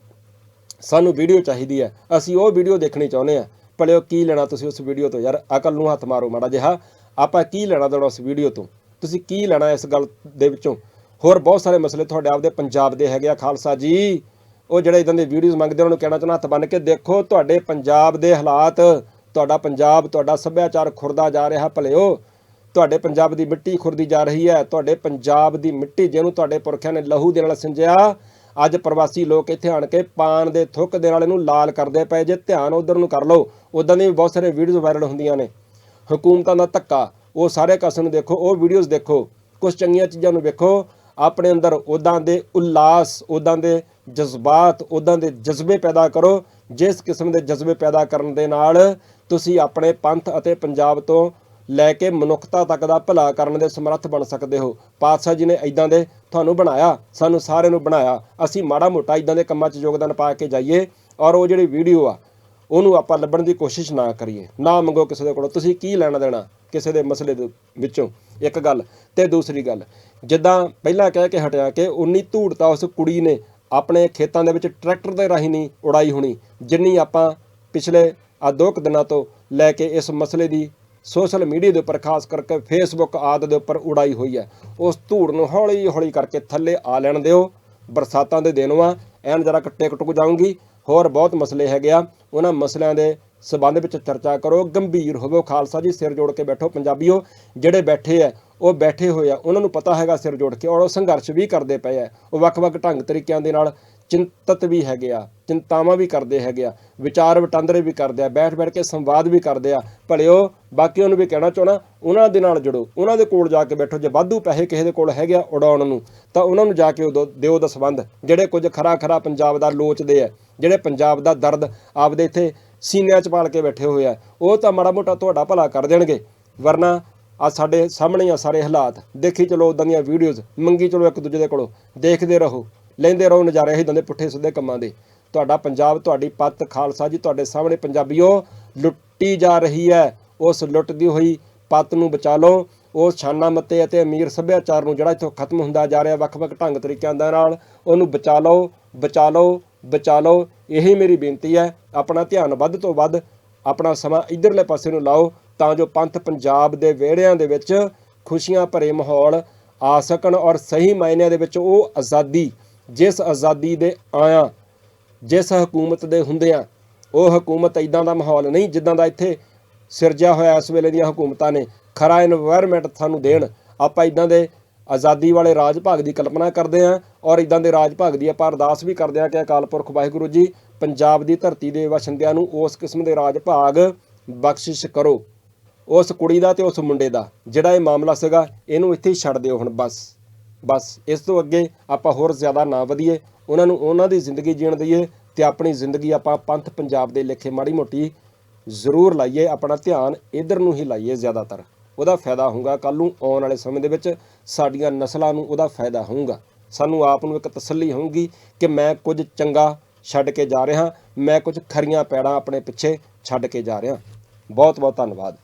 ਸਾਨੂੰ ਵੀਡੀਓ ਚਾਹੀਦੀ ਹੈ, ਅਸੀਂ ਉਹ ਵੀਡੀਓ ਦੇਖਣੀ ਚਾਹੁੰਦੇ ਆ ਭਲਿਓ ਕੀ ਲੈਣਾ ਤੁਸੀਂ ਉਸ ਵੀਡੀਓ ਤੋਂ? ਯਾਰ ਅਕਲ ਨੂੰ ਹੱਥ ਮਾਰੋ ਮਾੜਾ ਜਿਹਾ। ਆਪਾਂ ਕੀ ਲੈਣਾ ਦੇਣਾ ਉਸ ਵੀਡੀਓ ਤੋਂ? ਤੁਸੀਂ ਕੀ ਲੈਣਾ ਇਸ ਗੱਲ ਦੇ ਵਿੱਚੋਂ? ਹੋਰ ਬਹੁਤ ਸਾਰੇ ਮਸਲੇ ਤੁਹਾਡੇ ਆਪਦੇ ਪੰਜਾਬ ਦੇ ਹੈਗੇ ਆ, ਖਾਲਸਾ ਜੀ। ਉਹ ਜਿਹੜੇ ਇਦਾਂ ਦੇ ਵੀਡੀਓਜ਼ ਮੰਗਦੇ ਉਹਨਾਂ ਨੂੰ ਕਹਿਣਾ ਚਾਹੁੰਦਾ, ਹੱਥ ਬੰਨ ਕੇ ਦੇਖੋ, ਤੁਹਾਡੇ ਪੰਜਾਬ ਦੇ ਹਾਲਾਤ, ਤੁਹਾਡਾ ਪੰਜਾਬ, ਤੁਹਾਡਾ ਸੱਭਿਆਚਾਰ ਖੁਰਦਾ ਜਾ ਰਿਹਾ ਭਲਿਓ। ਤੁਹਾਡੇ ਪੰਜਾਬ ਦੀ ਮਿੱਟੀ ਖੁਰਦੀ ਜਾ ਰਹੀ ਹੈ, ਤੁਹਾਡੇ ਪੰਜਾਬ ਦੀ ਮਿੱਟੀ ਜਿਹਨੂੰ ਤੁਹਾਡੇ ਪੁਰਖਿਆਂ ਨੇ ਲਹੂ ਦੇ ਨਾਲ ਸਿੰਜਿਆ। ਅੱਜ ਪ੍ਰਵਾਸੀ ਲੋਕ ਇੱਥੇ ਆਣ ਕੇ ਪਾਨ ਦੇ ਥੁੱਕ ਦੇ ਨਾਲ ਇਹਨੂੰ ਲਾਲ ਕਰਦੇ ਪਏ ਜੇ, ਧਿਆਨ ਉਧਰ ਨੂੰ ਕਰ ਲਓ। ਉਦਾਂ ਦੀ ਵੀ ਬਹੁਤ ਸਾਰੇ ਵੀਡੀਓਜ਼ ਵਾਇਰਲ ਹੁੰਦੀਆਂ ਨੇ। ਹਕੂਮਤਾਂ ਦਾ ਧੱਕਾ, ਉਹ ਸਾਰੇ ਕਸਮ ਨੂੰ ਦੇਖੋ, ਉਹ ਵੀਡੀਓਜ਼ ਦੇਖੋ ਕੁਝ ਚੰਗੀਆਂ ਚੀਜ਼ਾਂ ਨੂੰ ਵੇਖੋ, ਆਪਣੇ ਅੰਦਰ ਉਦਾਂ ਦੇ ਉਲਾਸ ਉਦਾਂ ਦੇ ਜਜ਼ਬਾਤ ਉਦਾਂ ਦੇ ਜਜ਼ਬੇ ਪੈਦਾ ਕਰੋ, ਜਿਸ ਕਿਸਮ ਦੇ ਜਜ਼ਬੇ ਪੈਦਾ ਕਰਨ ਦੇ ਨਾਲ ਤੁਸੀਂ ਆਪਣੇ ਪੰਥ ਅਤੇ ਪੰਜਾਬ ਤੋਂ ਲੈ ਕੇ ਮਨੁੱਖਤਾ ਤੱਕ ਦਾ ਭਲਾ ਕਰਨ ਦੇ ਸਮਰੱਥ ਬਣ ਸਕਦੇ ਹੋ। ਪਾਤਸ਼ਾਹ ਜੀ ਨੇ ਇਦਾਂ ਦੇ ਤੁਹਾਨੂੰ ਬਣਾਇਆ, ਸਾਨੂੰ ਸਾਰਿਆਂ ਨੂੰ ਬਣਾਇਆ। ਅਸੀਂ ਮਾੜਾ ਮੋਟਾ ਇਦਾਂ ਦੇ ਕੰਮਾਂ 'ਚ ਯੋਗਦਾਨ ਪਾ ਕੇ ਜਾਈਏ ਔਰ ਉਹ ਜਿਹੜੀ ਵੀਡੀਓ ਆ ਉਹਨੂੰ ਆਪਾਂ ਲੱਭਣ ਦੀ ਕੋਸ਼ਿਸ਼ ਨਾ ਕਰੀਏ। ਨਾ ਮੰਗੋ ਕਿਸੇ ਦੇ ਕੋਲੋਂ। ਤੁਸੀਂ ਕੀ ਲੈਣਾ ਦੇਣਾ ਕਿਸੇ ਦੇ ਮਸਲੇ ਦੇ ਵਿੱਚੋਂ? ਇੱਕ ਗੱਲ ਤੇ ਦੂਸਰੀ ਗੱਲ, ਜਿੱਦਾਂ ਪਹਿਲਾਂ ਕਹਿ ਕੇ ਹਟਿਆ ਕਿ ਉਨੀ ਧੂੜ ਤਾਂ ਉਸ ਕੁੜੀ ਨੇ ਆਪਣੇ ਖੇਤਾਂ ਦੇ ਵਿੱਚ ਟਰੈਕਟਰ ਦੇ ਰਾਹੀਂ ਨਹੀਂ ਉਡਾਈ ਹੋਣੀ, ਜਿੰਨੀ ਆਪਾਂ ਪਿਛਲੇ ਆ ਦੋ ਕੁ ਦਿਨਾਂ ਤੋਂ ਲੈ ਕੇ ਇਸ ਮਸਲੇ ਦੀ ਸੋਸ਼ਲ ਮੀਡੀਆ ਦੇ ਉੱਪਰ, ਖਾਸ ਕਰਕੇ ਫੇਸਬੁੱਕ ਆਦਿ ਦੇ ਉੱਪਰ ਉਡਾਈ ਹੋਈ ਹੈ। ਉਸ ਧੂੜ ਨੂੰ ਹੌਲੀ ਹੌਲੀ ਕਰਕੇ ਥੱਲੇ ਆ ਲੈਣ ਦਿਓ, ਬਰਸਾਤਾਂ ਦੇ ਦਿਨ ਵਾ, ਐਨ ਜਰਾ ਟਿਕ ਟੁਕ ਜਾਊਂਗੀ। ਹੋਰ ਬਹੁਤ ਮਸਲੇ ਹੈਗੇ ਆ। ਉਹਨਾਂ ਮਸਲਿਆਂ ਦੇ ਸਬੰਧ ਵਿੱਚ ਚਰਚਾ ਕਰੋ। ਗੰਭੀਰ ਹੋਵੋ। ਖਾਲਸਾ ਜੀ, ਸਿਰ ਜੋੜ ਕੇ ਬੈਠੋ ਪੰਜਾਬੀਓ। ਜਿਹੜੇ ਬੈਠੇ ਆ, ਉਹ ਬੈਠੇ ਹੋਏ ਆ। ਉਹਨਾਂ ਨੂੰ ਪਤਾ ਹੈਗਾ ਸਿਰ ਜੋੜ ਕੇ ਔਰ ਉਹ ਸੰਘਰਸ਼ ਵੀ ਕਰਦੇ ਪਏ ਆ। ਉਹ ਵੱਖ-ਵੱਖ ਢੰਗ ਤਰੀਕਿਆਂ ਦੇ ਨਾਲ ਚਿੰਤਤ ਵੀ ਹੈਗੇ ਆ। ਚਿੰਤਾਵਾਂ ਵੀ ਕਰਦੇ ਹੈਗੇ ਆ। ਵਿਚਾਰ ਵਟਾਂਦਰੇ ਵੀ ਕਰਦੇ ਆ। ਬੈਠ ਬੈਠ ਕੇ ਸੰਵਾਦ ਵੀ ਕਰਦੇ ਆ। ਭਲਿਓ ਬਾਕੀਆਂ ਨੂੰ ਵੀ ਕਹਿਣਾ ਚਾਹਣਾ ਉਹਨਾਂ ਦੇ ਨਾਲ ਜੁੜੋ। ਉਹਨਾਂ ਦੇ ਕੋਲ ਜਾ ਕੇ ਬੈਠੋ। ਜੇ ਵਾਧੂ ਪੈਸੇ ਕਿਸੇ ਦੇ ਕੋਲ ਹੈਗੇ ਆ, ਉਡਾਉਣ ਨੂੰ, ਤਾਂ ਉਹਨਾਂ ਨੂੰ ਜਾ ਕੇ ਉਦੋਂ ਦਿਓ ਸੰਬੰਧ। ਜਿਹੜੇ ਕੁਝ ਖਰਾ ਖਰਾ ਪੰਜਾਬ ਦਾ ਲੋਚਦੇ ਆ ਜਿਹੜੇ ਪੰਜਾਬ ਦਾ ਦਰਦ ਆਪਦੇ ਇੱਥੇ ਸੀਨਿਆਂ 'ਚ ਪਾਲ ਕੇ ਬੈਠੇ ਹੋਏ ਆ, ਉਹ ਤਾਂ ਮਾੜਾ ਮੋਟਾ ਤੁਹਾਡਾ ਭਲਾ ਕਰ ਦੇਣਗੇ। ਵਰਨਾ ਆ ਸਾਡੇ ਸਾਹਮਣੇ ਆ ਸਾਰੇ ਹਾਲਾਤ। ਦੇਖੀ ਚਲੋ ਉਦਾਂ ਦੀਆਂ ਵੀਡੀਓਜ਼ ਮੰਗੀ ਚਲੋ ਇੱਕ ਦੂਜੇ ਦੇ ਕੋਲੋਂ। ਦੇਖਦੇ ਰਹੋ, ਲੈਂਦੇ ਰਹੋ ਨਜ਼ਾਰੇ ਇਦਾਂ ਦੇ ਪੁੱਠੇ ਸਿੱਧੇ ਕੰਮਾਂ ਦੇ। ਤੁਹਾਡਾ ਪੰਜਾਬ, ਤੁਹਾਡੀ ਪੱਤ ਖਾਲਸਾ ਜੀ, ਤੁਹਾਡੇ ਸਾਹਮਣੇ ਪੰਜਾਬੀਓ, ਲੁੱਟੀ ਜਾ ਰਹੀ ਹੈ। ਉਸ ਲੁੱਟਦੀ ਹੋਈ ਪੱਤ ਨੂੰ ਬਚਾ ਲਓ। ਉਸ ਛਾਨਾ ਮੱਤੇ ਅਤੇ ਅਮੀਰ ਸੱਭਿਆਚਾਰ ਨੂੰ ਜਿਹੜਾ ਇੱਥੋਂ ਖਤਮ ਹੁੰਦਾ ਜਾ ਰਿਹਾ ਵੱਖ-ਵੱਖ ਢੰਗ ਤਰੀਕਿਆਂ ਦੇ ਨਾਲ, ਉਹਨੂੰ ਬਚਾ ਲਓ ਬਚਾ ਲਓ। ਬਚਾ ਲਓ। ਇਹੀ ਮੇਰੀ ਬੇਨਤੀ ਹੈ। ਆਪਣਾ ਧਿਆਨ ਵੱਧ ਤੋਂ ਵੱਧ ਆਪਣਾ ਸਮਾਂ ਇਧਰਲੇ ਪਾਸੇ ਨੂੰ ਲਾਓ ਤਾਂ ਜੋ ਪੰਥ ਪੰਜਾਬ ਦੇ ਵਿਹੜਿਆਂ ਦੇ ਵਿੱਚ ਖੁਸ਼ੀਆਂ ਭਰੇ ਮਾਹੌਲ ਆ ਸਕਣ ਔਰ ਸਹੀ ਮਾਇਨਿਆਂ ਦੇ ਵਿੱਚ ਉਹ ਆਜ਼ਾਦੀ, ਜਿਸ ਆਜ਼ਾਦੀ ਦੇ ਆਇਆ, ਜਿਸ ਹਕੂਮਤ ਦੇ ਹੁੰਦਿਆਂ, ਉਹ ਹਕੂਮਤ ਇਦਾਂ ਦਾ ਮਾਹੌਲ ਨਹੀਂ ਜਿੱਦਾਂ ਦਾ ਇੱਥੇ ਸਿਰਜਿਆ ਹੋਇਆ ਇਸ ਵੇਲੇ ਦੀਆਂ ਹਕੂਮਤਾਂ ਨੇ। ਖਰਾ এনवायरमेंट ਸਾਨੂੰ ਦੇਣ। ਆਪਾਂ ਇਦਾਂ ਦੇ ਆਜ਼ਾਦੀ ਵਾਲੇ ਰਾਜ ਭਾਗ ਦੀ ਕਲਪਨਾ ਕਰਦੇ ਹਾਂ ਔਰ ਇਦਾਂ ਦੇ ਰਾਜ ਭਾਗ ਦੀ ਆਪਾਂ ਅਰਦਾਸ ਵੀ ਕਰਦੇ ਹਾਂ ਕਿ ਅਕਾਲ ਪੁਰਖ ਵਾਹਿਗੁਰੂ ਜੀ, ਪੰਜਾਬ ਦੀ ਧਰਤੀ ਦੇ ਵਸੰਦਿਆਂ ਨੂੰ ਉਸ ਕਿਸਮ ਦੇ ਰਾਜ ਭਾਗ ਬਖਸ਼ਿਸ਼ ਕਰੋ। ਉਸ ਕੁੜੀ ਦਾ ਤੇ ਉਸ ਮੁੰਡੇ ਦਾ, ਜਿਹੜਾ ਇਹ ਮਾਮਲਾ ਸੀਗਾ, ਇਹਨੂੰ ਇੱਥੇ ਹੀ ਛੱਡ ਦਿਓ ਹੁਣ ਬਸ। ਬਸ, ਇਸ ਤੋਂ ਅੱਗੇ ਆਪਾਂ ਹੋਰ ਜ਼ਿਆਦਾ ਨਾ ਵਧੀਏ। ਉਹਨਾਂ ਨੂੰ ਉਹਨਾਂ ਦੀ ਜ਼ਿੰਦਗੀ ਜੀਣ ਦਈਏ ਤੇ ਆਪਣੀ ਜ਼ਿੰਦਗੀ ਆਪਾਂ ਪੰਥ ਪੰਜਾਬ ਦੇ ਲੇਖੇ ਮਾੜੀ ਮੋਟੀ ਜ਼ਰੂਰ ਲਾਈਏ, ਆਪਣਾ ਧਿਆਨ ਇਧਰ ਨੂੰ ਹੀ ਲਾਈਏ ਜ਼ਿਆਦਾਤਰ। ਉਹਦਾ ਫਾਇਦਾ ਹੋਊਗਾ। ਕੱਲ ਨੂੰ ਆਉਣ ਵਾਲੇ ਸਮੇਂ ਦੇ ਵਿੱਚ ਸਾਡੀਆਂ ਨਸਲਾਂ ਨੂੰ ਉਹਦਾ ਫਾਇਦਾ ਹੋਊਗਾ। ਸਾਨੂੰ ਆਪ ਨੂੰ ਇੱਕ ਤਸੱਲੀ ਹੋਊਗੀ ਕਿ ਮੈਂ ਕੁਝ ਚੰਗਾ ਛੱਡ ਕੇ ਜਾ ਰਿਹਾ, ਮੈਂ ਕੁਝ ਖਰੀਆਂ ਪੈੜਾਂ ਆਪਣੇ ਪਿੱਛੇ ਛੱਡ ਕੇ ਜਾ ਰਿਹਾ। ਬਹੁਤ ਬਹੁਤ ਧੰਨਵਾਦ।